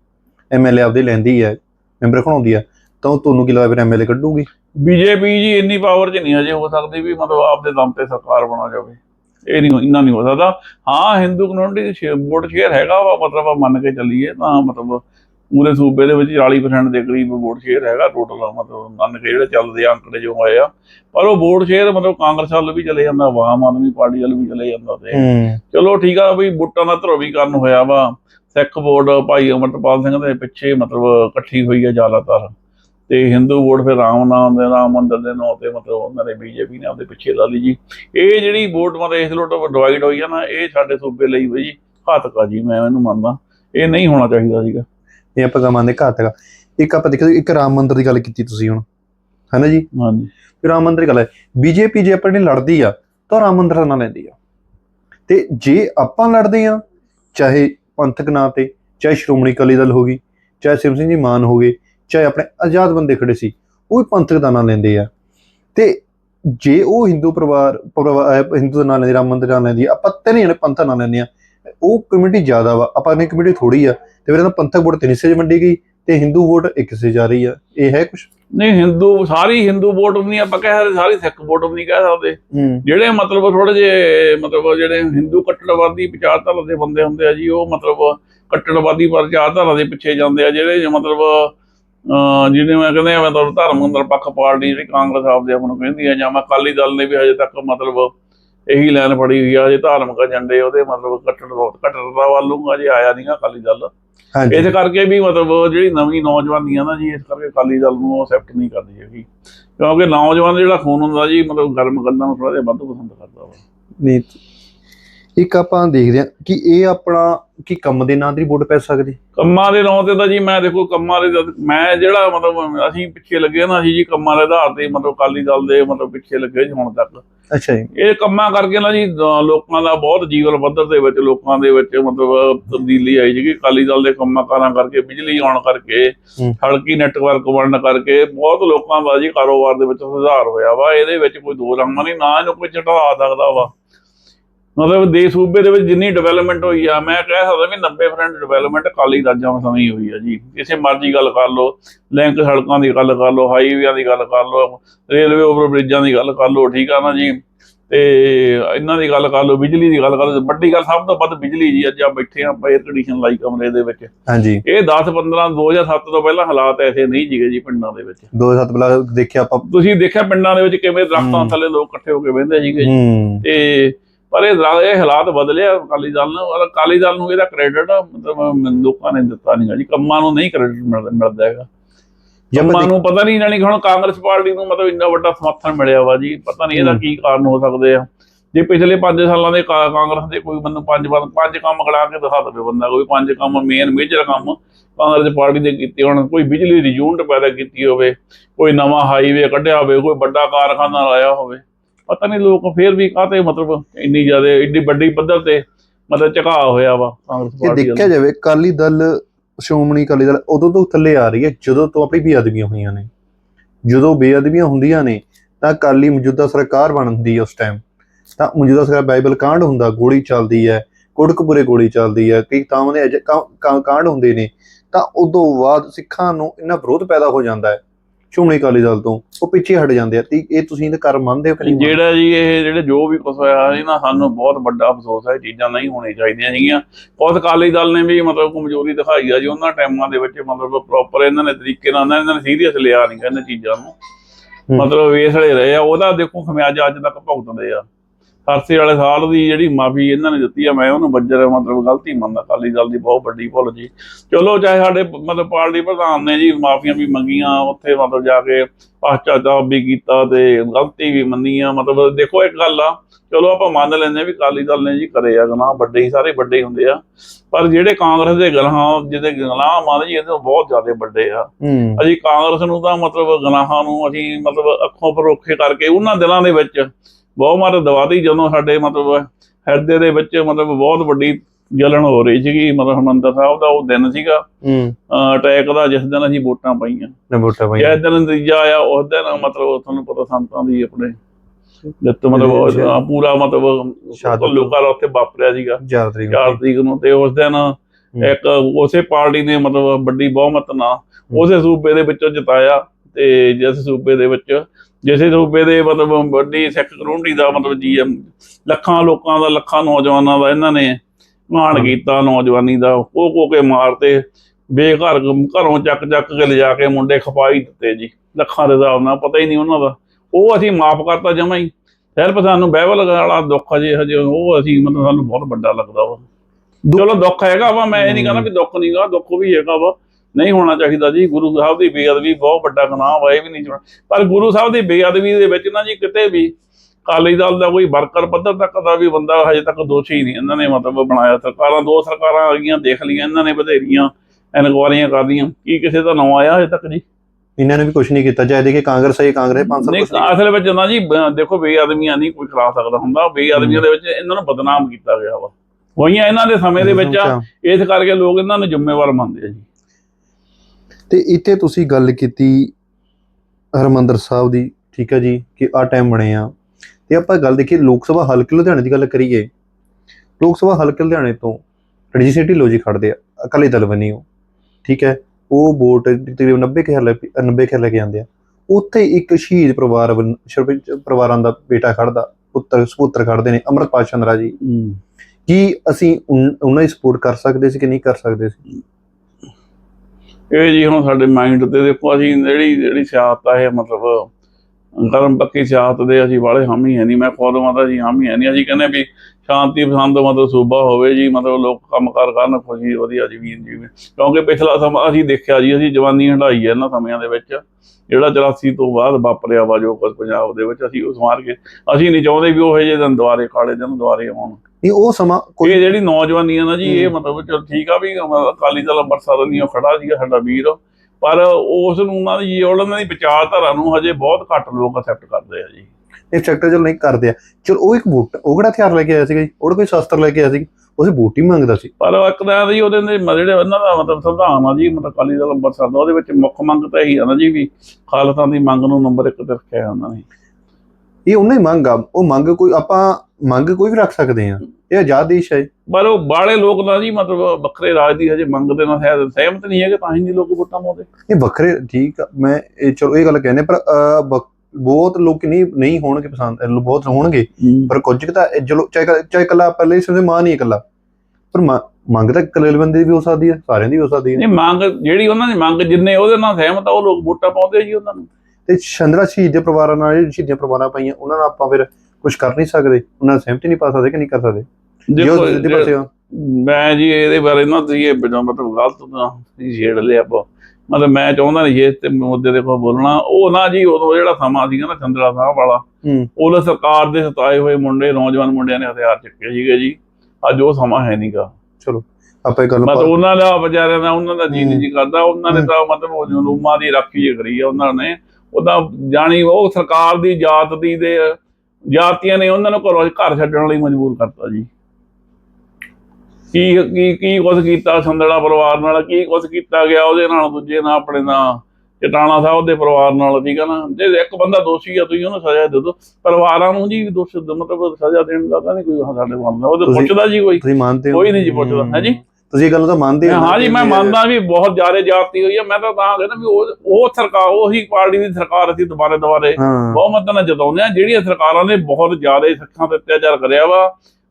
ਐਮਐਲਏ ਆਪਦੇ ਲੈਂਦੀ ਆ ਮੈਂਬਰ ਖਣਾਉਂਦੀ ਆ ਤਾਂ ਉਹ ਤੁਹਾਨੂੰ ਕੀ ਲੱਗਦਾ ਫਿਰ ਐਮਐਲਏ ਕੱਢੂਗੀ? ਬੀਜੇਪੀ ਜੀ ਇੰਨੀ ਪਾਵਰ 'ਚ ਨਹੀਂ ਹਜੇ ਹੋ ਸਕਦੀ ਵੀ ਮਤਲਬ ਆਪਦੇ ਦਮ ਤੇ ਸਰਕਾਰ ਬਣਾ ਜਾਵੇ। ਇਹ ਨਹੀਂ ਇੰਨਾ ਨਹੀਂ ਹੋ ਸਕਦਾ। ਹਾਂ ਹਿੰਦੂ ਕਮਿਊਨਿਟੀ ਵੋਟ ਸ਼ੇਅਰ ਹੈਗਾ ਵਾ ਮਤਲਬ ਆਪਾਂ ਮੰਨ ਕੇ ਚੱਲੀਏ ਤਾਂ ਮਤਲਬ ਪੂਰੇ ਸੂਬੇ ਦੇ ਵਿੱਚ 40% ਦੇ ਕਰੀਬ ਵੋਟ ਸ਼ੇਅਰ ਹੈਗਾ ਟੋਟਲ ਮਤਲਬ ਮੰਨ ਕੇ ਜਿਹੜੇ ਚੱਲਦੇ ਆ ਅੰਕੜੇ ਜੋ ਆਏ ਆ। ਪਰ ਉਹ ਵੋਟ ਸ਼ੇਅਰ ਮਤਲਬ ਕਾਂਗਰਸ ਵੱਲ ਵੀ ਚਲੇ ਜਾਂਦਾ ਆਮ ਆਦਮੀ ਪਾਰਟੀ ਵੱਲ ਵੀ ਚਲੇ ਜਾਂਦਾ ਤੇ। ਚਲੋ ਠੀਕ ਆ ਵੀ ਵੋਟਾਂ ਦਾ ਧਰੋਵੀਕਰਨ ਹੋਇਆ ਵਾ। ਸਿੱਖ ਵੋਟ ਭਾਈ ਅਮਰਪਾਲ ਸਿੰਘ ਦੇ ਪਿੱਛੇ ਮਤਲਬ ਇਕੱਠੀ ਹੋਈ ਹੈ ਜ਼ਿਆਦਾਤਰ। ਤੇ ਹਿੰਦੂ ਵੋਟ ਫਿਰ ਰਾਮ ਨਾਮ ਦੇ ਰਾਮ ਮੰਦਰ ਦੇ ਨਾਂ ਤੇ ਮਤਲਬ ਉਹਨਾਂ ਨੇ ਬੀਜੇਪੀ ਨੇ ਆਪਦੇ ਪਿੱਛੇ ਲਾ ਲਈ ਜੀ। ਇਹ ਜਿਹੜੀ ਵੋਟ ਮਤਲਬ ਇਸ ਲੋਟ ਡਿਵਾਈਡ ਹੋਈ ਆ ਨਾ ਇਹ ਸਾਡੇ ਸੂਬੇ ਲਈ ਵੀ ਜੀ ਘਾਤਕ ਆ ਜੀ ਮੈਂ ਇਹਨੂੰ ਮੰਨਦਾ। ਇਹ ਨਹੀਂ ਹੋਣਾ ਚਾਹੀਦਾ ਸੀਗਾ। ਇਹ ਆਪਾਂ ਦੇ ਘਾਤ ਹੈਗਾ। ਇੱਕ ਆਪਾਂ ਦੇਖੋ ਇੱਕ ਰਾਮ ਮੰਦਿਰ ਦੀ ਗੱਲ ਕੀਤੀ ਤੁਸੀਂ ਹੁਣ। ਹੈਨਾ ਜੀ? ਹਾਂਜੀ। ਰਾਮ ਮੰਦਿਰ ਦੀ ਗੱਲ ਹੈ। ਬੀਜੇਪੀ ਜੇ ਆਪਣੇ ਲੜਦੀ ਆ ਤਾਂ ਰਾਮ ਮੰਦਿਰ ਦਾ ਨਾਂ ਲੈਂਦੀ ਆ। ਤੇ ਜੇ ਆਪਾਂ ਲੜਦੇ ਆ ਚਾਹੇ ਪੰਥਕ ਨਾਂ ਤੇ ਚਾਹੇ ਸ਼੍ਰੋਮਣੀ ਅਕਾਲੀ ਦਲ ਹੋ ਗਈ ਚਾਹੇ ਸਿਮ ਸਿੰਘ ਜੀ ਮਾਨ ਹੋ ਗਏ ਚਾਹੇ ਆਪਣੇ ਆਜ਼ਾਦ ਬੰਦੇ ਖੜੇ ਸੀ ਉਹ ਵੀ ਪੰਥਕ ਦਾ ਨਾਂ ਲੈਂਦੇ ਆ। ਤੇ ਜੇ ਉਹ ਹਿੰਦੂ ਪਰਿਵਾਰ ਹਿੰਦੂ ਦਾ ਨਾਂ ਲੈਂਦੀ ਰਾਮ ਮੰਦਿਰ ਦਾ ਨਾਂ ਲੈਂਦੀ ਆ, ਆਪਾਂ ਤਿੰਨ ਜਣੇ ਪੰਥ ਦਾ ਨਾਂ ਲੈਂਦੇ ਆ। ਉਹ ਕਮਿਊਨਿਟੀ ਜ਼ਿਆਦਾ ਵਾ ਆਪਾਂ ਨੇ ਕਮਿਊਨਿਟੀ ਥੋੜੀ ਆ ਤੇ ਫਿਰ ਇਹਨਾਂ ਪੰਥਕ ਵੋਟ ਤਿੰਨ ਹਿੱਸੇ 'ਚ ਵੰਡੀ ਗਈ ਤੇ ਹਿੰਦੂ ਵੋਟ ਇੱਕ ਹਿੱਸੇ ਜਾ ਰਹੀ ਆ। ਇਹ ਹੈ ਕੁਝ ਨਹੀਂ ਹਿੰਦੂ ਸਾਰੀ ਹਿੰਦੂ ਵੋਟ ਨਹੀਂ ਆਪਾਂ ਕਹਿ ਸਕਦੇ ਸਾਰੀ ਸਿੱਖ ਵੋਟ ਨਹੀਂ ਕਹਿ ਸਕਦੇ। ਜਿਹੜੇ ਮਤਲਬ ਥੋੜੇ ਜਿਹੇ ਮਤਲਬ ਜਿਹੜੇ ਹਿੰਦੂ ਕੱਟੜਵਾਦੀ ਵਿਚਾਰਧਾਰਾ ਦੇ ਬੰਦੇ ਹੁੰਦੇ ਆ ਜੀ ਉਹ ਮਤਲਬ ਕੱਟੜਵਾਦੀ ਵਿਚਾਰਧਾਰਾ ਦੇ ਪਿੱਛੇ ਜਾਂਦੇ ਆ ਜਿਹੜੇ ਮਤਲਬ ਜਿਹਨੇ ਮੈਂ ਕਹਿੰਦੇ ਆ ਮਤਲਬ ਧਰਮ ਨਿਰਪੱਖ ਪਾਰਟੀ ਜਿਹੜੀ ਕਾਂਗਰਸ ਆਪਦੇ ਆਪ ਨੂੰ ਕਹਿੰਦੀ ਆ ਜਾਂ ਮੈਂ ਅਕਾਲੀ ਦਲ ਨੇ ਵੀ ਹਜੇ ਤੱਕ ਮਤਲਬ ਇਹੀ ਲਾਈਨ ਫੜੀ ਹੋਈ ਆ ਹਜੇ ਧਾਰਮਿਕ ਏਜੰਡੇ ਉਹਦੇ ਮਤਲਬ ਕੱਟੜ ਕੱਟੜਤਾ ਵੱਲੋਂ ਅਜੇ ਆਇਆ ਨਹੀਂਗਾ ਅਕਾਲੀ ਦਲ। ਇਸ ਕਰਕੇ ਵੀ ਮਤਲਬ ਜਿਹੜੀ ਨਵੀਂ ਨੌਜਵਾਨੀ ਆ ਨਾ ਜੀ ਇਸ ਕਰਕੇ ਅਕਾਲੀ ਦਲ ਨੂੰ ਅਸੈਪਟ ਨਹੀਂ ਕਰਦੀ ਹੈਗੀ। ਕਿਉਂਕਿ ਨੌਜਵਾਨ ਜਿਹੜਾ ਖੂਨ ਹੁੰਦਾ ਜੀ ਮਤਲਬ ਗਰਮ ਗੱਲਾਂ ਨੂੰ ਥੋੜਾ ਜਿਹਾ ਵੱਧ ਪਸੰਦ ਕਰਦਾ ਵਾ। ਨਹੀਂ ਇੱਕ ਆਪਾਂ ਦੇਖਦੇ ਹਾਂ ਕਿ ਇਹ ਆਪਣਾ ਕੀ ਕੰਮ ਦੇ ਨਾਂ ਦੀ ਵੋਟ ਪੈ ਸਕਦੀ? ਕੰਮਾਂ ਦੇ ਨਾਂ ਤੇ ਤਾਂ ਜੀ ਮੈਂ ਦੇਖੋ ਕੰਮਾਂ ਦੇ ਤਾਂ- ਮੈਂ ਜਿਹੜਾ ਮਤਲਬ ਅਸੀਂ ਪਿੱਛੇ ਲੱਗੇ ਨਾ ਅਸੀਂ ਜੀ ਕੰਮਾਂ ਦੇ ਆਧਾਰ ਤੇ ਮਤਲਬ ਅਕਾਲੀ ਦਲ ਦੇ ਮਤਲਬ ਪਿੱਛੇ ਲੱਗੇ ਜੀ ਹੁਣ ਤੱਕ। ਅੱਛਾ ਜੀ। ਇਹ ਕੰਮਾਂ ਕਰਕੇ ਨਾ ਜੀ ਲੋਕਾਂ ਦਾ ਬਹੁਤ ਜੀਵਨ ਪੱਧਰ ਦੇ ਵਿੱਚ ਲੋਕਾਂ ਦੇ ਵਿੱਚ ਮਤਲਬ ਤਬਦੀਲੀ ਆਈ ਜੀ ਅਕਾਲੀ ਦਲ ਦੇ ਕੰਮਾਂ ਕਾਰਾਂ ਕਰਕੇ ਬਿਜਲੀ ਆਉਣ ਕਰਕੇ। ਹਲਕੀ ਨੈਟਵਰਕ ਬਣਨ ਕਰਕੇ ਬਹੁਤ ਲੋਕਾਂ ਦਾ ਜੀ ਕਾਰੋਬਾਰ ਦੇ ਵਿੱਚ ਸੁਧਾਰ ਹੋਇਆ ਵਾ। ਇਹਦੇ ਵਿੱਚ ਕੋਈ ਦੋ ਰੰਗ ਨਹੀਂ ਨਾ ਇਹਨੂੰ ਕੋਈ ਚਟਾ ਸਕਦਾ ਵਾ। ਮਤਲਬ ਦੇਸ਼ ਸੂਬੇ ਦੇ ਵਿੱਚ ਜਿੰਨੀ ਡਿਵੈਲਪਮੈਂਟ ਹੋਈ ਆ ਮੈਂ ਕਹਿ ਸਕਦਾ ਵੀ 90% ਡਿਵੈਲਪਮੈਂਟ ਅਕਾਲੀ ਰਾਜਾਂ ਵਿੱਚ ਹੀ ਹੋਈ ਆ ਜੀ। ਕਿਸੇ ਮਰਜ਼ੀ ਗੱਲ ਕਰ ਲਓ ਲਿੰਕ ਸੜਕਾਂ ਦੀ ਗੱਲ ਕਰ ਲਓ ਹਾਈਵੇਆਂ ਦੀ ਗੱਲ ਕਰ ਲਓ ਰੇਲਵੇ ਓਵਰ ਬ੍ਰਿਜਾਂ ਦੀ ਗੱਲ ਕਰ ਲਓ ਠੀਕ ਆ ਨਾ ਜੀ? ਤੇ ਇਹਨਾਂ ਦੀ ਗੱਲ ਕਰ ਲਓ ਬਿਜਲੀ ਦੀ ਗੱਲ ਕਰ ਲਓ ਵੱਡੀ ਗੱਲ ਸਭ ਤੋਂ ਵੱਧ ਬਿਜਲੀ ਜੀ ਅੱਜ ਆ ਬੈਠੇ ਆ 에ਅਰ ਕੰਡੀਸ਼ਨ ਲਾਈ ਕਮਰੇ ਦੇ ਵਿੱਚ। ਹਾਂਜੀ। ਇਹ 10 15 2007 ਤੋਂ ਪਹਿਲਾਂ ਹਾਲਾਤ ਐਸੇ ਨਹੀਂ ਸੀਗੇ ਜੀ ਪਿੰਡਾਂ ਦੇ ਵਿੱਚ। 2007 ਬਲਾ ਦੇਖਿਆ ਆਪਾਂ। ਤੁਸੀਂ ਦੇਖਿਆ ਪਿੰਡਾਂ ਦੇ ਵਿੱਚ ਕਿਵੇਂ ਦਰਖਤਾਂ। ਥੱਲੇ ਲੋਕ ਇਕੱਠੇ ਹੋ ਕੇ ਬਹਿੰਦੇ ਸੀਗੇ ਤੇ ਪਰ ਇਹ ਦਰਾ- ਇਹ ਹਾਲਾਤ ਬਦਲੇ ਆ ਅਕਾਲੀ ਦਲ ਨੂੰ ਔਰ ਅਕਾਲੀ ਦਲ ਨੂੰ ਇਹਦਾ ਕ੍ਰੈਡਿਟ ਮਤਲਬ ਲੋਕਾਂ ਨੇ ਦਿੱਤਾ ਨਹੀਂਗਾ ਜੀ। ਕੰਮਾਂ ਨੂੰ ਨਹੀਂ ਕ੍ਰੈਡਿਟ ਮਿਲਦਾ ਹੈਗਾ। ਜੇ ਆਪਾਂ ਕੰਮਾਂ ਨੂੰ ਪਤਾ ਨਹੀਂ ਜਾਣੀ ਕਿ ਹੁਣ ਕਾਂਗਰਸ ਪਾਰਟੀ ਨੂੰ ਮਤਲਬ ਇੰਨਾ ਵੱਡਾ ਸਮਰਥਨ ਮਿਲਿਆ ਵਾ ਜੀ। ਪਤਾ ਨਹੀਂ ਇਹਦਾ। ਕੀ ਕਾਰਨ ਹੋ ਸਕਦੇ ਆ। ਜੇ ਪਿਛਲੇ 5 ਸਾਲਾਂ ਦੇ ਕਾਂਗਰਸ ਦੇ ਕੋਈ ਬੰਦਾ ਪੰਜ ਪੰਜ ਕੰਮ ਗੜਾ ਕੇ ਦਿਖਾ ਦੇਵੇ ਬੰਦਾ ਕੋਈ ਪੰਜ ਕੰਮ ਮੇਨ ਮੇਜਰ ਕੰਮ ਕਾਂਗਰਸ ਪਾਰਟੀ ਦੇ ਕੀਤੇ ਹੋਣ ਕੋਈ ਬਿਜਲੀ ਦੀ ਯੂਨਿਟ ਪੈਦਾ ਕੀਤੀ ਹੋਵੇ ਕੋਈ ਨਵਾਂ ਹਾਈਵੇ ਕੱਢਿਆ ਹੋਵੇ ਕੋਈ ਵੱਡਾ ਕਾਰਖਾਨਾ ਲਾਇਆ ਹੋਵੇ। ਪਤਾ ਨਹੀਂ ਲੋਕ ਫੇਰ ਵੀ ਕਾਹਤੇ ਮਤਲਬ ਇੰਨੀ ਜ਼ਿਆਦਾ ਏਡੀ ਵੱਡੀ ਪੱਧਰ ਤੇ ਮਤਲਬ ਝੁਕਾਅ ਹੋਇਆ ਵਾ ਕਾਂਗਰਸ ਇਹ ਪਾਰਟੀ ਦਾ ਦੇਖਿਆ ਜਾਵੇ ਅਕਾਲੀ ਦਲ ਸ਼੍ਰੋਮਣੀ ਅਕਾਲੀ ਦਲ ਉਦੋਂ ਤੋਂ ਥੱਲੇ ਆ ਰਹੀ ਹੈ ਜਦੋਂ ਤੋਂ ਆਪਣੀ ਬੇਅਦਬੀਆਂ ਹੋਈਆਂ ਨੇ। ਜਦੋਂ ਬੇਅਦਬੀਆਂ ਹੁੰਦੀਆਂ ਨੇ ਤਾਂ ਅਕਾਲੀ ਮੌਜੂਦਾ ਸਰਕਾਰ ਬਣਦੀ ਹੈ ਉਸ ਟਾਈਮ ਤਾਂ ਮੌਜੂਦਾ ਸਰਕਾਰ ਬਾਈਬਲ ਕਾਂਡ ਹੁੰਦਾ ਗੋਲੀ ਚੱਲਦੀ ਹੈ ਕੋਟਕਪੂਰੇ ਗੋਲੀ ਚੱਲਦੀ ਹੈ ਕਈ ਥਾਵਾਂ ਦੇ ਅਜਿਹੇ ਕਾਂ- ਕਾਂ- ਕਾਂਡ ਹੁੰਦੇ ਨੇ। ਤਾਂ ਉਦੋਂ ਬਾਅਦ ਸਿੱਖਾਂ ਨੂੰ ਇੰਨਾ ਵਿਰੋਧ ਪੈਦਾ ਹੋ ਜਾਂਦਾ ਹੈ ਸ਼੍ਰੋਮਣੀ ਅਕਾਲੀ ਦਲ ਤੋਂ ਉਹ ਪਿੱਛੇ ਹਟ ਜਾਂਦੇ ਆ। ਤੇ ਇਹ ਤੁਸੀਂ ਇਹਦਾ ਕਾਰਨ ਮੰਨਦੇ ਹੋ ਕਿ ਨਹੀਂ? ਜਿਹੜਾ ਜੀ ਇਹ ਜਿਹੜੇ ਜੋ ਵੀ ਹੋਇਆ ਇਹ ਨਾ ਸਾਨੂੰ ਬਹੁਤ ਵੱਡਾ ਅਫਸੋਸ ਹੈ ਇਹ ਚੀਜ਼ਾਂ ਨਹੀਂ ਹੋਣੀਆਂ ਚਾਹੀਦੀਆਂ ਸੀਗੀਆਂ। ਬਹੁਤ ਅਕਾਲੀ ਦਲ ਨੇ ਵੀ ਮਤਲਬ ਕਮਜ਼ੋਰੀ ਦਿਖਾਈ ਆ ਜੀ ਉਹਨਾਂ ਟਾਈਮਾਂ ਦੇ ਵਿੱਚ ਮਤਲਬ ਪ੍ਰੋਪਰ ਇਹਨਾਂ ਨੇ ਤਰੀਕੇ ਨਾਲ ਇਹਨਾਂ ਨੇ ਸੀਰੀਅਸ ਲਿਆ ਨਹੀਂ ਇਹਨਾਂ ਚੀਜ਼ਾਂ ਨੂੰ। ਮਤਲਬ ਵੇਸਲੇ ਰਹੇ ਆ। ਉਹਦਾ ਦੇਖੋ ਖਮਿਆਜਾ ਅੱਜ ਤੱਕ ਭੁਗਤਦੇ ਆ। ਸਰਸੇ ਵਾਲੇ ਸਾਲ ਦੀ ਜਿਹੜੀ ਮਾਫੀ ਇਹਨਾਂ ਨੇ ਦਿੱਤੀ ਆ ਮੈਂ ਉਹਨੂੰ ਬੱਜਰ ਮਤਲਬ ਗਲਤੀ ਮੰਨਦਾ ਅਕਾਲੀ ਦਲ ਦੀ ਬਹੁਤ ਵੱਡੀ ਭੁੱਲ ਜੀ। ਚਲੋ ਚਾਹੇ ਸਾਡੇ ਮਤਲਬ ਪਾਰਟੀ ਪ੍ਰਧਾਨ ਨੇ ਜੀ ਮਾਫੀਆਂ ਵੀ ਮੰਗੀਆਂ ਉੱਥੇ ਮਤਲਬ ਜਾ ਕੇ ਪਛਤਾਵਾ ਵੀ ਕੀਤਾ ਤੇ ਗਲਤੀ ਵੀ ਮੰਨੀ ਆ ਮਤਲਬ ਦੇਖੋ ਇੱਕ ਗੱਲ ਆ ਚਲੋ ਆਪਾਂ ਮੰਨ ਲੈਂਦੇ ਵੀ ਅਕਾਲੀ ਦਲ ਨੇ ਜੀ ਕਰੇ ਆ ਗੁਨਾਹ ਵੱਡੇ ਹੀ ਸਾਰੇ ਵੱਡੇ ਹੁੰਦੇ ਆ ਪਰ ਜਿਹੜੇ ਕਾਂਗਰਸ ਦੇ ਗੁਨਾਹ ਜਿਹਦੇ ਗੁਨਾਹ ਮੰਨ ਜੀ ਇਹਦੇ ਬਹੁਤ ਜ਼ਿਆਦਾ ਵੱਡੇ ਆ। ਅਸੀਂ ਕਾਂਗਰਸ ਨੂੰ ਤਾਂ ਮਤਲਬ ਗੁਨਾਹਾਂ ਨੂੰ ਅਸੀਂ ਮਤਲਬ ਅੱਖੋਂ ਪਰੋਖੇ ਕਰਕੇ ਉਹਨਾਂ ਦਿਲਾਂ ਦੇ ਵਿੱਚ ਬਹੁਤ ਮਾਰ ਦਵਾਦੀ ਜਦੋਂ ਸਾਡੇ ਮਤਲਬ ਹਿਰਦੇ ਦੇ ਵਿੱਚ ਮਤਲਬ ਬਹੁਤ ਵੱਡੀ ਜਲਨ ਹੋ ਰਹੀ ਸੀਗੀ ਮਤਲਬ ਹਰਮੰਦਰ ਸਾਹਿਬ ਦਾ ਉਹ ਦਿਨ ਸੀਗਾ। ਅਟੈਕ ਦਾ ਜਿਸ ਦਿਨ ਅਸੀਂ ਵੋਟਾਂ ਪਾਈਆਂ। ਨਾ ਵੋਟਾਂ ਭਾਈ ਜਿਸ ਦਿਨ ਨਤੀਜਾ ਆਇਆ ਉਸ ਦਿਨ ਮਤਲਬ ਤੁਹਾਨੂੰ ਪਤਾ ਸੰਤਾਂ ਦੀ ਆਪਣੇ ਜਿੱਤ ਮਤਲਬ ਪੂਰਾ ਮਤਲਬ। ਲੋਕਾਂ ਦਾ ਉੱਥੇ ਵਾਪਰਿਆ ਸੀਗਾ। 4 ਤਰੀਕ 4 ਤਰੀਕ ਨੂੰ ਤੇ ਉਸ ਦਿਨ ਇੱਕ ਉਸੇ ਪਾਰਟੀ ਨੇ ਮਤਲਬ ਵੱਡੀ ਬਹੁਮਤ ਨਾਲ ਉਸੇ ਸੂਬੇ ਦੇ ਵਿੱਚੋਂ ਜਿਤਾਇਆ ਤੇ ਜਿਸ ਸੂਬੇ ਦੇ ਵਿੱਚ ਜਿਸੇ ਸੂਬੇ ਦੇ ਮਤਲਬ ਵੱਡੀ ਸਿੱਖ ਕਮਿਊਨਿਟੀ ਦਾ ਮਤਲਬ ਜੀ ਲੱਖਾਂ ਲੋਕਾਂ ਦਾ ਲੱਖਾਂ ਨੌਜਵਾਨਾਂ ਦਾ ਇਹਨਾਂ ਨੇ ਮਾਣ। ਕੀਤਾ ਨੌਜਵਾਨੀ ਦਾ। ਕੋ ਕੋ ਕੇ ਮਾਰਤੇ ਬੇਘਰ ਘਰੋਂ ਚੱਕ ਚੱਕ ਕੇ ਲਿਜਾ ਕੇ ਮੁੰਡੇ ਖਪਾਈ ਦਿੱਤੇ ਜੀ। ਲੱਖਾਂ ਦੇ ਹਿਸਾਬ ਨਾਲ ਪਤਾ ਹੀ ਨਹੀਂ ਉਹਨਾਂ ਦਾ। ਉਹ ਅਸੀਂ ਮਾਫ ਕਰਤਾ ਜਮਾਂ ਹੀ। ਸਿਰਫ ਸਾਨੂੰ ਬਾਈਬਲ ਵਾਲਾ ਦੁੱਖ ਹਜੇ ਹਜੇ ਉਹ ਅਸੀਂ ਮਤਲਬ ਸਾਨੂੰ ਬਹੁਤ ਵੱਡਾ ਲੱਗਦਾ ਵਾ। ਚਲੋ ਦੁੱਖ ਹੈਗਾ ਵਾ ਮੈਂ ਇਹ ਨਹੀਂ ਕਹਿੰਦਾ ਵੀ ਦੁੱਖ ਨਹੀਂਗਾ ਦੁੱਖ ਵੀ ਹੈਗਾ ਵਾ। ਨਹੀਂ ਹੋਣਾ ਚਾਹੀਦਾ ਜੀ ਗੁਰੂ ਸਾਹਿਬ ਦੀ ਬੇਅਦਬੀ ਬਹੁਤ ਵੱਡਾ ਗੁਨਾਹ ਵਾ ਇਹ ਵੀ ਨਹੀਂ ਪਰ ਗੁਰੂ ਸਾਹਿਬ ਦੀ ਬੇਅਦਬੀ ਦੇ ਵਿੱਚ ਨਾ ਜੀ ਕਿਤੇ ਵੀ ਅਕਾਲੀ ਦਲ ਦਾ ਕੋਈ ਵਰਕਰ ਪੱਧਰ ਤੱਕ ਦਾ ਵੀ ਬੰਦਾ ਹਜੇ ਤੱਕ ਦੋਸ਼ੀ ਨਹੀਂ ਇਹਨਾਂ ਨੇ ਮਤਲਬ ਬਣਾਇਆ ਸਰਕਾਰਾਂ ਦੋ ਸਰਕਾਰਾਂ ਆ ਗਈਆਂ ਦੇਖ ਲਈਆਂ ਇਹਨਾਂ ਨੇ ਬਥੇਰੀਆਂ ਇਨਕੁਆਰੀਆਂ ਕਰਦੀਆਂ ਕੀ ਕਿਸੇ ਦਾ ਨਾਂ ਆਇਆ ਹਜੇ ਤੱਕ ਜੀ? ਇਹਨਾਂ ਨੇ ਵੀ ਕੁਝ ਨਹੀਂ ਕੀਤਾ ਚਾਹੇ ਦੇਖੇ ਕਾਂਗਰਸ ਹੈ ਕਾਂਗਰਸ 5 ਸਾਲ ਨਹੀਂ ਅਸਲ ਵਿੱਚ ਨਾ ਜੀ ਦੇਖੋ ਬੇਅਦਬੀਆਂ ਨਹੀਂ ਕੋਈ ਕਰਾ ਸਕਦਾ ਹੁੰਦਾ ਬੇਅਦਬੀਆਂ ਦੇ ਵਿੱਚ ਇਹਨਾਂ ਨੂੰ ਬਦਨਾਮ ਕੀਤਾ ਗਿਆ ਵਾ। ਹੋਈਆਂ ਇਹਨਾਂ ਦੇ ਸਮੇਂ ਦੇ ਵਿੱਚ ਇਸ ਕਰਕੇ ਲੋਕ ਇਹਨਾਂ ਨੂੰ ਜ਼ਿੰਮੇਵਾਰ ਮੰਨਦੇ ਆ ਜੀ। ਤੇ ਇੱਥੇ ਤੁਸੀਂ ਗੱਲ ਕੀਤੀ ਹਰਮੰਦਰ ਸਾਹਿਬ ਦੀ ਠੀਕ ਹੈ ਜੀ ਕਿ ਆ ਟਾਈਮ ਬਣੇ ਆ। ਤੇ ਆਪਾਂ ਗੱਲ ਦੇਖੀਏ ਲੋਕ ਸਭਾ ਹਲਕੇ ਲੁਧਿਆਣੇ ਦੀ ਗੱਲ ਕਰੀਏ ਲੋਕ ਸਭਾ ਹਲਕੇ ਲੁਧਿਆਣੇ ਤੋਂ ਰਣਜੀਤ ਸਿੰਘ ਢਿੱਲੋਂ ਜੀ ਖੜਦੇ ਆ ਅਕਾਲੀ ਦਲ ਬਣੀ ਉਹ ਠੀਕ ਹੈ। ਉਹ ਵੋਟ ਤਕਰੀਬਨ 90 ਕੇ ਲੈ 90 ਕੇ ਲੈ ਕੇ ਜਾਂਦੇ ਆ। ਉੱਥੇ ਇੱਕ ਸ਼ਹੀਦ ਪਰਿਵਾਰ ਪਰਿਵਾਰਾਂ ਦਾ ਬੇਟਾ ਖੜਦਾ ਪੁੱਤਰ ਸਪੁੱਤਰ ਖੜਦੇ ਨੇ ਅਮਰਪਾਲ ਚੰਦਰਾ ਜੀ। ਕੀ ਅਸੀਂ ਉਹਨਾਂ ਦੀ ਸਪੋਰਟ ਕਰ ਸਕਦੇ ਸੀ ਕਿ ਨਹੀਂ ਕਰ ਸਕਦੇ ਸੀ? ਇਹ ਜੀ ਹੁਣ ਸਾਡੇ ਮਾਈਂਡ ਤੇ ਦੇਖੋ ਅਸੀਂ ਜਿਹੜੀ ਜਿਹੜੀ ਸਿਆਸਤ ਆ ਇਹ ਮਤਲਬ। ਕਰਮ ਪੱਕੀ ਸਿਆਸਤ ਦੇ ਅਸੀਂ ਵਾਲੇ ਹਾਮੀ ਹੈ ਨਹੀਂ ਮੈਂ ਖੁਦ ਮਾਤਾ ਜੀ ਹਾਮੀ ਹੈ ਨਹੀਂ। ਅਸੀਂ ਕਹਿੰਦੇ ਵੀ ਸ਼ਾਂਤੀ ਪਸੰਦ ਮਤਲਬ ਸੂਬਾ ਹੋਵੇ ਜੀ ਮਤਲਬ ਲੋਕ ਕੰਮਕਾਰ ਕਰਨ ਖੁਸ਼ੀ ਵਧੀਆ ਜੀਵਨ ਜੀਵੇ। ਕਿਉਂਕਿ ਪਿਛਲਾ ਸਮਾਂ ਅਸੀਂ ਦੇਖਿਆ ਜੀ ਅਸੀਂ ਜਵਾਨੀ ਹੰਢਾਈ ਹੈ ਇਹਨਾਂ ਸਮਿਆਂ ਦੇ ਵਿੱਚ। ਜਿਹੜਾ 84 ਤੋਂ ਬਾਅਦ ਵਾਪਰਿਆ ਵਾ ਜੋ ਕੁਝ ਪੰਜਾਬ ਦੇ ਵਿੱਚ ਅਸੀਂ ਉਸ ਮਾਰ ਕੇ ਅਸੀਂ ਨਹੀਂ ਚਾਹੁੰਦੇ ਵੀ ਉਹ ਜਿਹੇ ਦਿਨ ਦੁਬਾਰੇ ਕਾਲੇ ਦਿਨ ਦੁਬਾਰੇ ਆਉਣ। ਨਹੀਂ ਉਹ ਸਮਾਂ ਕੋਈ ਇਹ ਜਿਹੜੀ ਨੌਜਵਾਨੀ ਆ ਨਾ ਜੀ ਇਹ ਮਤਲਬ ਚਲ ਠੀਕ ਆ ਵੀ ਅਕਾਲੀ ਦਲ ਅੰਮ੍ਰਿਤਸਰ ਨਹੀਂ ਖੜਾ ਸੀਗਾ ਸਾਡਾ ਵੀਰ। ਪਰ ਉਸ ਨੂੰ ਉਹਨਾਂ ਦੀ ਉਹਨਾਂ ਦੀ ਵਿਚਾਰਧਾਰਾ ਨੂੰ ਹਜੇ ਬਹੁਤ ਘੱਟ ਲੋਕ ਅਸੈਪਟ ਕਰਦੇ ਆ ਜੀ। ਇਹ ਸੈਕਟਰ ਚਲ ਨਹੀਂ ਕਰਦੇ ਆ। ਚਲ ਉਹ ਇੱਕ ਬੂਟ ਉਹ ਕਿਹੜਾ ਹਥਿਆਰ ਲੈ ਕੇ ਆਇਆ ਸੀਗਾ ਜੀ? ਉਹ ਕੋਈ ਸ਼ਸਤਰ ਲੈ ਕੇ ਆਇਆ ਸੀ ਉਹ ਸੀ ਬੂਟ ਹੀ ਮੰਗਦਾ ਸੀ। ਪਰ ਉਹ ਇੱਕ ਤਾਂ ਜੀ ਉਹਦੇ ਨੇ ਮ- ਜਿਹੜੇ ਉਹਨਾਂ ਦਾ ਮਤਲਬ ਸੰਵਿਧਾਨ ਆ ਜੀ ਮਤਲਬ ਅਕਾਲੀ ਦਲ ਅੰਮ੍ਰਿਤਸਰ ਦਾ ਉਹਦੇ ਵਿੱਚ ਮੁੱਖ ਮੰਗ ਤਾਂ ਇਹੀ ਆ ਨਾ ਜੀ ਵੀ ਖਾਲਸਾ ਦੀ ਮੰਗ ਨੂੰ ਨੰਬਰ 1 ਤੇ ਰੱਖਿਆ ਉਹਨਾਂ ਨੇ। ਇਹ ਉਹਨਾਂ ਮੰਗ ਆ ਉਹ ਮੰਗ ਕੋਈ ਆਪਾਂ ਮੰਗ ਕੋਈ ਵੀ ਰੱਖ ਸਕਦੇ ਆ ਇਹ ਆਜ਼ਾਦ ਦੇਸ਼ ਹੈ। ਪਰ ਉਹ ਬਾਹਲੇ ਲੋਕ ਨਾ ਜੀ ਮਤਲਬ ਵੱਖਰੇ ਰਾਜ ਦੀ ਹਜੇ ਮੰਗ ਦੇ ਨਾਲ ਸ਼ਾਇਦ ਸਹਿਮਤ ਨਹੀਂ ਹੈਗੇ ਤਾਂ ਹੀ ਨਹੀਂ ਲੋਕ ਵੋਟਾਂ ਪਾਉਂਦੇ। ਇਹ ਵੱਖਰੇ ਠੀਕ ਮੈਂ ਇਹ ਚਲੋ ਇਹ ਗੱਲ ਕਹਿੰਦੇ ਪਰ ਬਹੁਤ ਲੋਕ ਨਹੀਂ ਨਹੀਂ ਹੋਣਗੇ ਪਸੰਦ ਬਹੁਤ ਹੋਣਗੇ। ਪਰ ਕੁਝ ਕੁ ਤਾਂ ਚਲੋ ਚਾਹੇ ਕ- ਚਾਹੇ ਇਕੱਲਾ ਪਹਿਲੇ ਦੇ ਮਾਂ ਨਹੀਂ ਇਕੱਲਾ। ਪਰ ਮੰਗ ਤਾਂ ਇਕੱਲੇ ਬੰਦੇ ਵੀ ਹੋ ਸਕਦੀ ਹੈ ਸਾਰਿਆਂ ਦੀ ਹੋ ਸਕਦੀ ਹੈ। ਨਹੀਂ ਮੰਗ ਜਿਹੜੀ ਉਹਨਾਂ ਦੀ ਮੰਗ ਜਿੰਨੇ ਉਹਦੇ ਨਾਲ ਸਹਿਮਤ ਆ ਉਹ ਲੋਕ ਵੋਟਾਂ ਪਾਉਂਦੇ ਜੀ ਉਹਨਾਂ ਨੂੰ। ਤੇ ਚੰਦਰਾ ਸ਼ਹੀਦ ਦੇ ਪਰਿਵਾਰਾਂ ਨਾਲ ਸ਼ਹੀਦੀਆਂ ਪਰਿਵਾਰਾਂ ਪਾਈਆਂ ਉਹਨਾਂ ਨਾਲ ਆਪਾਂ ਫਿਰ ਕੁਝ ਕਰ ਨਹੀਂ ਸਕਦੇ ਉਹਨਾਂ ਨਾਲ ਸਹਿਮਤੀ ਨਹੀਂ ਪਾ ਸਕਦੇ ਕਿ ਨਹੀਂ ਕਰ ਸਕਦੇ। ਦੇਖੋ ਪਾਸੇ। ਮੈਂ ਜੀ ਇਹਦੇ ਬਾਰੇ ਨਾ ਤੁਸੀਂ ਇਹ ਬਿਨਾਂ ਮਤਲਬ ਗਲਤ ਤੁਸੀਂ ਛੇੜ ਲਿਆ ਆਪਾਂ। ਮਤਲਬ ਮੈਂ ਚਾਹੁੰਦਾ ਨਹੀਂ ਇਸ ਤੇ ਮੁੱਦੇ ਦੇ ਕੋਲ ਬੋਲਣਾ। ਉਹ ਨਾ ਜੀ ਉਦੋਂ ਜਿਹੜਾ ਸਮਾਂ ਸੀਗਾ ਨਾ ਚੰਦਰਾ ਸਾਹਿਬ ਵਾਲਾ ਹੂੰ। ਉਹ ਸਰਕਾਰ ਦੇ ਸਤਾਏ ਹੋਏ ਮੁੰਡੇ ਨੌਜਵਾਨ ਮੁੰਡਿਆਂ ਨੇ ਹਥਿਆਰ ਚੱਕੇ ਸੀਗੇ ਜੀ। ਅੱਜ ਉਹ ਸਮਾਂ ਹੈ ਨਹੀਂਗਾ ਆਪਾਂ ਇਹ ਗੱਲ ਮਤਲਬ ਉਹਨਾਂ ਦਾ ਵਿਚਾਰਿਆਂ ਦਾ ਉਹਨਾਂ ਦਾ ਜੀ ਹੂੰ। ਜੀ ਕਰਦਾ। ਉਹਨਾਂ ਨੇ ਤਾਂ ਮਤਲਬ ਉਹ ਜਨੂਮਾਂ ਦੀ ਰਾਖੀ ਕਰੀ ਆ ਉਹਨਾਂ ਨੇ। ਉਹਦਾ ਜਾਣੀ ਉਹ ਸਰਕਾਰ ਦੀ ਜਾਤ ਦੀ ਦੇ ਜਾਤੀਆਂ ਨੇ ਉਹਨਾਂ ਨੂੰ ਘਰੋਂ ਘਰ ਛੱਡਣ ਲਈ ਮਜਬੂਰ ਕਰਤਾ ਜੀ। ਕੀ ਕੀ ਕੀ ਕੁਛ ਕੀਤਾ ਸੰਦੜਾ ਪਰਿਵਾਰ ਨਾਲ ਕੀ ਕੁਛ ਕੀਤਾ ਗਿਆ ਉਹਦੇ ਨਾਲ ਦੂਜੇ ਨਾਲ ਆਪਣੇ ਨਾਲ ਚਟਾਣਾ ਸਾਹਿਬ ਦੇ ਪਰਿਵਾਰ ਨਾਲ ਠੀਕ ਆ ਨਾ? ਜੇ ਇੱਕ ਬੰਦਾ ਦੋਸ਼ੀ ਆ ਤੁਸੀਂ ਉਹਨੂੰ ਸਜ਼ਾ ਦੇ ਦਿਓ। ਪਰਿਵਾਰਾਂ ਨੂੰ ਜੀ ਦੋਸ਼ ਮਤਲਬ ਸਜ਼ਾ ਦੇਣ ਦਾ ਤਾਂ ਨਹੀਂ ਕੋਈ ਸਾਡੇ ਬਣਦਾ ਉਹਦੇ ਤੁਸੀਂ- ਪੁੱਛਦਾ ਜੀ ਕੋਈ। ਤੁਸੀਂ ਮੰਨਦੇ ਹੋ ਕੋਈ ਨਹੀਂ ਜੀ ਪੁੱਛਦਾ, ਹੈ ਜੀ? ਤੁਸੀਂ ਇਹ ਗੱਲ ਤਾਂ ਮੰਨਦੇ ਹੋ ਹਾਂ ਜੀ ਮੈਂ ਮੰਨਦਾ ਵੀ ਬਹੁਤ ਜ਼ਿਆਦਾ ਜਾਤੀ ਹੋਈ ਹੈ ਮੈਂ ਤਾਂ ਤਾਂ ਕਹਿੰਦਾ ਵੀ ਉਹ ਉਹ ਸਰਕਾਰ ਉਹੀ ਪਾਰਟੀ ਦੀ ਸਰਕਾਰ ਅਸੀਂ ਦੁਬਾਰੇ ਦੁਬਾਰੇ ਬਹੁਮਤ ਨਾਲ ਜਿਤਾਉਂਦੇ ਆ। ਜਿਹੜੀਆਂ ਸਰਕਾਰਾਂ ਨੇ ਬਹੁਤ ਜ਼ਿਆਦਾ ਸਿੱਖਾਂ ਤੇ ਅਤਿਆਚਾਰ ਕਰਿਆ ਵਾ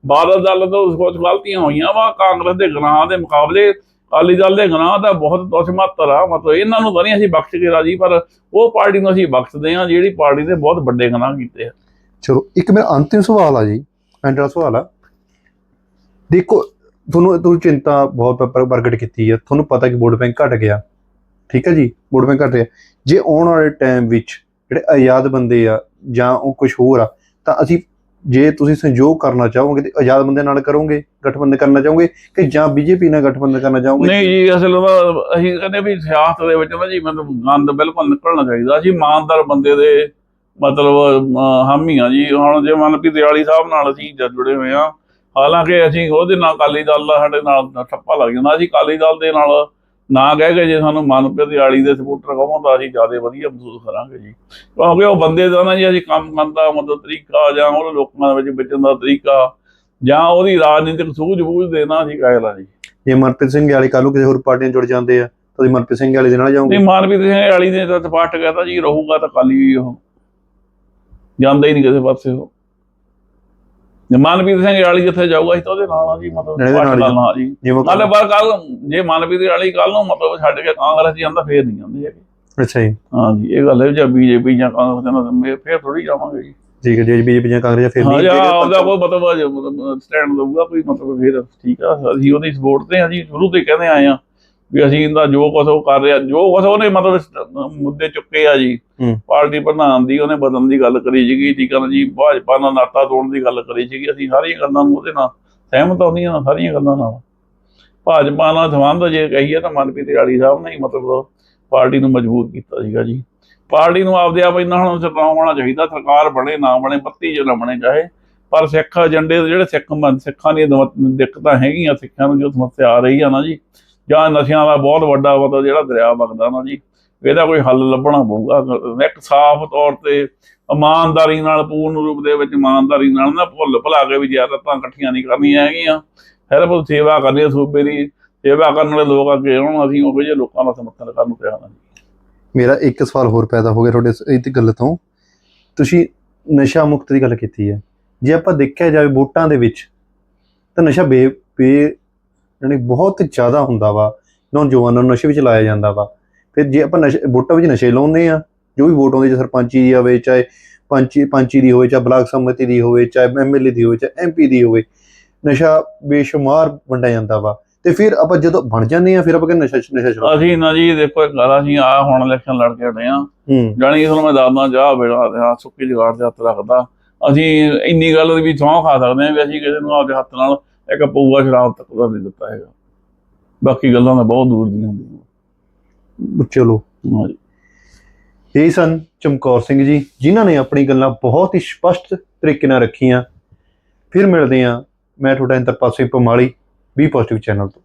ਬਾਦਲ ਦਲ ਤੋਂ ਕੁਝ ਗਲਤੀਆਂ ਹੋਈਆਂ ਵਾ। ਕਾਂਗਰਸ ਦੇ ਗੁਨਾਹਾਂ ਦੇ ਮੁਕਾਬਲੇ ਅਕਾਲੀ ਦਲ ਦੇ ਗੁਨਾਹ ਦਾ ਬਹੁਤ ਮਾਤਰ ਆ। ਮਤਲਬ ਇਹਨਾਂ ਨੂੰ ਤਾਂ ਨਹੀਂ ਅਸੀਂ ਬਖਸ਼ ਕੇ ਰਾਜੀ ਪਰ ਉਹ ਪਾਰਟੀ ਨੂੰ ਅਸੀਂ ਬਖਸ਼ਦੇ ਆ ਜਿਹੜੀ ਪਾਰਟੀ ਦੇ ਬਹੁਤ ਵੱਡੇ ਗੁਨਾਹ ਕੀਤੇ ਆ। ਚਲੋ ਇੱਕ ਮੇਰਾ ਅੰਤਿਮ ਸਵਾਲ ਆ ਜੀ ਐਂਡ ਸਵਾਲ ਆ ਦੇਖੋ ਤੁਹਾਨੂੰ ਤੁਸੀਂ ਚਿੰਤਾ ਬਹੁਤ ਪ੍ਰਗਟ ਕੀਤੀ ਹੈ ਤੁਹਾਨੂੰ ਪਤਾ ਕਿ ਵੋਟ ਬੈਂਕ ਘਟ ਗਿਆ। ਠੀਕ ਹੈ ਜੀ? ਵੋਟ ਬੈਂਕ ਘਟ ਰਿਹਾ। ਜੇ ਆਉਣ ਵਾਲੇ ਟਾਈਮ ਵਿੱਚ ਜਿਹੜੇ ਆਜ਼ਾਦ ਬੰਦੇ ਆ ਜਾਂ ਉਹ ਕੁਝ ਹੋਰ ਆ, ਤਾਂ ਅਸੀਂ ਜੇ ਤੁਸੀਂ ਸੰਯੋਗ ਕਰਨਾ ਚਾਹੋਗੇ ਤੇ ਆਜ਼ਾਦ ਬੰਦੇ ਨਾਲ ਕਰੋਗੇ, ਗਠਬੰਧਨ ਕਰਨਾ ਚਾਹੋਗੇ ਕਿ ਜਾਂ ਬੀਜੇਪੀ ਨਾਲ ਗਠਬੰਧਨ ਕਰਨਾ ਚਾਹੋਗੇ? ਨਹੀਂ ਜੀ, ਅਸਲ ਅਸੀਂ ਕਹਿੰਦੇ ਵੀ ਸਿਆਸਤ ਦੇ ਵਿੱਚ ਨਾ ਜੀ ਮਤਲਬ ਗੰਦ ਬਿਲਕੁਲ ਨਿਕਲਣਾ ਚਾਹੀਦਾ। ਅਸੀਂ ਇਮਾਨਦਾਰ ਬੰਦੇ ਦੇ ਮਤਲਬ ਹਾਮੀ ਆ ਜੀ। ਹੁਣ ਜੇ ਮੰਨ ਵੀ ਦਿਆਲੀ ਸਾਹਿਬ ਨਾਲ ਅਸੀਂ ਜੁੜੇ ਹੋਏ ਆ ਹਾਲਾਂਕਿ ਅਸੀਂ ਉਹਦੇ ਨਾਲ ਅਕਾਲੀ ਦਲ ਦਾ ਸਾਡੇ ਨਾਲ ਠੱਪਾ ਲੱਗ ਜਾਂਦਾ। ਅਸੀਂ ਅਕਾਲੀ ਦਲ ਦੇ ਨਾਲ ਨਾ ਕਹਿ ਕੇ ਜੇ ਸਾਨੂੰ ਮਨਪ੍ਰੀਤ ਦਿਆਲੀ ਦੇ ਸਪੋਰਟਰ ਕਹੋਂ ਤਾਂ ਅਸੀਂ ਜ਼ਿਆਦਾ ਵਧੀਆ ਮਹਿਸੂਸ ਕਰਾਂਗੇ ਜੀ। ਕਿਉਂਕਿ ਉਹ ਬੰਦੇ ਦਾ ਨਾ ਜੀ ਅਸੀਂ ਕੰਮ ਕਰਨ ਦਾ ਮਤਲਬ ਤਰੀਕਾ ਜਾਂ ਉਹ ਲੋਕਾਂ ਦੇ ਵਿੱਚ ਵਿਚਣ ਦਾ ਤਰੀਕਾ ਜਾਂ ਉਹਦੀ ਰਾਜਨੀਤਿਕ ਸੂਝ-ਬੂਝ ਦੇ ਨਾ ਅਸੀਂ ਕਹਿ ਲਾ ਜੀ। ਜੇ ਮਨਪ੍ਰੀਤ ਸਿੰਘ ਵਾਲੀ ਕੱਲ੍ਹ ਨੂੰ ਕਿਸੇ ਹੋਰ ਪਾਰਟੀ ਨਾਲ ਜੁੜ ਜਾਂਦੇ ਆ ਤਾਂ ਤੁਸੀਂ ਮਨਪ੍ਰੀਤ ਸਿੰਘ ਵਾਲੀ ਦੇ ਨਾਲ ਜਾਓਗੇ ਨਹੀਂ ਮਾਨਵੀਰ ਸਿੰਘ ਵਾਲੀ ਨੇ ਤਾਂ ਪਾਠ ਕਹਤਾ ਜੀ ਰਹੂਗਾ ਤਾਂ ਕਾਲੀ ਉਹ। ਜਾਂਦਾ ਹੀ ਨਹੀਂ ਕਿਸੇ ਪਾਸੇ ਉਹ। ਮਾਨਵੀਰ ਸਿੰਘ ਵਾਲੀ ਜਿੱਥੇ ਜਾਊਗਾ ਅਸੀਂ ਤਾਂ ਉਹਦੇ ਨਾਲ ਆ ਜੀ ਮਤਲਬ ਨਾਲ ਹੀ ਆ ਜੀ। ਨਾਲੇ ਪਰ ਕੱਲ ਜੇ ਮਾਨਵੀਰ ਵਾਲੀ ਕੱਲ ਨੂੰ ਮਤਲਬ ਛੱਡ ਕੇ ਕਾਂਗਰਸ ਹੀ ਜਾਂਦਾ ਫੇਰ ਨਹੀਂ ਜਾਂਦੇ ਹੈਗੇ। ਅੱਛਾ ਜੀ। ਹਾਂ ਜੀ ਇਹ ਗੱਲ ਹੈ ਜਾਂ ਬੀਜੇਪੀ ਜਾਂ ਕਾਂਗਰਸ ਨਾਲ ਫੇਰ ਥੋੜੀ ਜਾਵਾਂਗੇ ਜੀ। ਠੀਕ ਹੈ ਜੀ ਬੀਜੇਪੀ ਜਾਂ ਕਾਂਗਰਸ ਫਿਰ ਹਾਂ ਨਹੀਂ ਜਿਹੜੇ ਉਹਦਾ ਕੋਈ ਮਤਲਬ ਸਟੈਂਡ ਲਊਗਾ ਕੋਈ ਮਤਲਬ ਫੇਰ ਠੀਕ ਆ ਅਸੀਂ ਉਹਦੀ ਸਪੋਰਟ ਤੇ ਹਾਂ ਜੀ ਸ਼ੁਰੂ ਤੋਂ ਹੀ ਕਹਿੰਦੇ ਆਏ ਆ ਵੀ ਅਸੀਂ ਇਹਦਾ ਜੋ ਕੁਛ ਉਹ ਕਰ ਰਿਹਾ ਜੋ ਕੁਛ ਉਹਨੇ ਮਤਲਬ ਮੁੱਦੇ ਚੁੱਕੇ ਆ ਜੀ। ਪਾਰਟੀ ਪ੍ਰਧਾਨ ਦੀ ਉਹਨੇ ਬਦਲਣ ਦੀ ਗੱਲ ਕਰੀ ਸੀਗੀ ਠੀਕ ਆ ਨਾ ਜੀ ਭਾਜਪਾ ਨਾਲ ਨਾਤਾ ਤੋੜਨ ਦੀ ਗੱਲ ਕਰੀ ਸੀਗੀ ਅਸੀਂ ਸਾਰੀਆਂ ਗੱਲਾਂ ਨੂੰ ਉਹਦੇ ਨਾਲ ਸਹਿਮਤ ਨਾ ਸਾਰੀਆਂ ਗੱਲਾਂ ਨਾਲ। ਭਾਜਪਾ ਨਾਲ ਸੰਬੰਧ ਜੇ ਕਹੀਏ ਤਾਂ ਮਨਪ੍ਰੀਤ ਵਾਲੀ ਸਾਹਿਬ ਨੇ ਹੀ ਮਤਲਬ ਪਾਰਟੀ ਨੂੰ ਮਜਬੂਰ ਕੀਤਾ ਸੀਗਾ ਜੀ। ਪਾਰਟੀ ਨੂੰ ਆਪਦੇ ਆਪ ਇੰਨਾ ਹੁਣ ਚਤਾਉਣਾ ਚਾਹੀਦਾ ਸਰਕਾਰ ਬਣੇ ਨਾ ਬਣੇ ਪੱਤੀ ਜੋ ਨਾ ਬਣੇ ਚਾਹੇ ਪਰ ਸਿੱਖ ਏਜੰਡੇ ਦੇ ਜਿਹੜੇ ਸਿੱਖ ਸਿੱਖਾਂ ਦੀਆਂ ਦਿੱਕਤਾਂ ਹੈਗੀਆਂ ਸਿੱਖਾਂ ਨੂੰ ਜੋ ਸਮੱਸਿਆ ਆ ਰਹੀ ਆ ਨਾ ਜੀ ਜਾਂ ਨਸ਼ਿਆਂ ਦਾ ਬਹੁਤ ਵੱਡਾ ਮਤਲਬ ਜਿਹੜਾ ਦਰਿਆ ਵਗਦਾ ਨਾ ਜੀ, ਇਹਦਾ ਕੋਈ ਹੱਲ ਲੱਭਣਾ ਪਊਗਾ। ਇੱਕ ਸਾਫ਼ ਤੌਰ ਤੇ ਇਮਾਨਦਾਰੀ ਨਾਲ, ਪੂਰਨ ਰੂਪ ਦੇ ਵਿੱਚ ਇਮਾਨਦਾਰੀ ਨਾਲ ਨਾ ਭੁੱਲ ਭੁਲਾ ਕੇ ਵੀ ਜ਼ਿਆਦਾਤਾਂ ਇਕੱਠੀਆਂ ਨਹੀਂ ਕਰਨੀਆਂ ਹੈਗੀਆਂ। ਸਿਰਫ ਸੇਵਾ ਕਰਨੀ ਸੂਬੇ ਦੀ, ਸੇਵਾ ਕਰਨ ਵਾਲੇ ਲੋਕ ਅੱਗੇ ਆਉਣ, ਅਸੀਂ ਉਹ ਜਿਹੇ ਲੋਕਾਂ ਦਾ ਸਮਰਥਨ ਕਰਨ ਨੂੰ ਤਿਆਰ ਹਾਂ ਮੇਰਾ ਇੱਕ ਸਵਾਲ ਹੋਰ ਪੈਦਾ ਹੋ ਗਿਆ ਤੁਹਾਡੇ ਇਸ ਇਹ ਗੱਲ ਤੋਂ। ਤੁਸੀਂ ਨਸ਼ਾ ਮੁਕਤ ਦੀ ਗੱਲ ਕੀਤੀ ਹੈ। ਜੇ ਆਪਾਂ ਦੇਖਿਆ ਜਾਵੇ ਵੋਟਾਂ ਦੇ ਵਿੱਚ, ਤਾਂ ਨਸ਼ਾ ਬੇ ਬੇ ਯਾਨੀ ਬਹੁਤ ਜ਼ਿਆਦਾ ਹੁੰਦਾ ਵਾ ਨੌਜਵਾਨਾਂ ਨੂੰ ਨਸ਼ੇ ਵਿੱਚ ਲਾਇਆ ਜਾਂਦਾ ਵਾ। ਫਿਰ ਜੇ ਆਪਾਂ ਨਸ਼ੇ ਵੋਟਾਂ ਵਿੱਚ ਨਸ਼ੇ ਲਾਉਂਦੇ ਆ ਜੋ ਵੀ ਵੋਟ ਆਉਂਦੀ ਚਾਹੇ ਸਰਪੰਚੀ ਦੀ ਹੋਵੇ ਚਾਹੇ ਪੰਚੀ ਪੰਚੀ ਦੀ ਹੋਵੇ ਚਾਹੇ ਬਲਾਕ ਸੰਮਤੀ ਦੀ ਹੋਵੇ ਚਾਹੇ ਐਮਐਲਏ ਦੀ ਹੋਵੇ ਚਾਹੇ ਐਮਪੀ ਦੀ ਹੋਵੇ ਨਸ਼ਾ ਬੇਸ਼ੁਮਾਰ ਵੰਡਿਆ ਜਾਂਦਾ ਵਾ। ਤੇ ਫਿਰ ਆਪਾਂ ਜਦੋਂ ਬਣ ਜਾਂਦੇ ਆ ਫਿਰ ਆਪਾਂ ਕਹਿੰਦੇ ਨਸ਼ਾ ਨਸ਼ਾ ਛੁਡਾਓ ਅਸੀਂ ਨਾ ਜੀ ਦੇਖੋ ਇੱਕ ਗੱਲ ਅਸੀਂ ਆ ਹੁਣ ਇਲੈਕਸ਼ਨ ਲੜ ਕੇ ਹਟੇ ਆ ਜਾਣੀ ਤੁਹਾਨੂੰ ਮੈਂ ਦੱਸਦਾ ਜਾ ਬੇੜਾ ਆ ਸੁੱਕੀ ਜਗਾੜ ਦੇ ਹੱਥ ਰੱਖਦਾ। ਅਸੀਂ ਇੰਨੀ ਗੱਲ ਵੀ ਸਹੁੰ ਖਾ ਸਕਦੇ ਹਾਂ ਵੀ ਅਸੀਂ ਕਿਸੇ ਨੂੰ ਆਪਦੇ ਹੱਥ ਨਾਲ ਇੱਕ ਪਊਆ ਸ਼ਰਾਬ ਤੱਕ ਦਾ ਨਹੀਂ ਦਿੱਤਾ ਹੈਗਾ। ਬਾਕੀ ਗੱਲਾਂ ਤਾਂ ਬਹੁਤ ਦੂਰ ਦੀਆਂ ਹੁੰਦੀਆਂ ਚਲੋ ਹਾਂਜੀ ਇਹ ਸਨ ਚਮਕੌਰ ਸਿੰਘ ਜੀ ਜਿਨ੍ਹਾਂ ਨੇ ਆਪਣੀ ਗੱਲਾਂ ਬਹੁਤ ਹੀ ਸਪਸ਼ਟ ਤਰੀਕੇ ਨਾਲ ਰੱਖੀਆਂ। ਫਿਰ ਮਿਲਦੇ ਆ ਮੈਂ ਤੁਹਾਡਾ ਇੰਦਰ ਪਾਸੇ ਪਮਾਲੀ ਵੀ ਪੋਜ਼ਿਟਿਵ ਚੈਨਲ ਤੋਂ।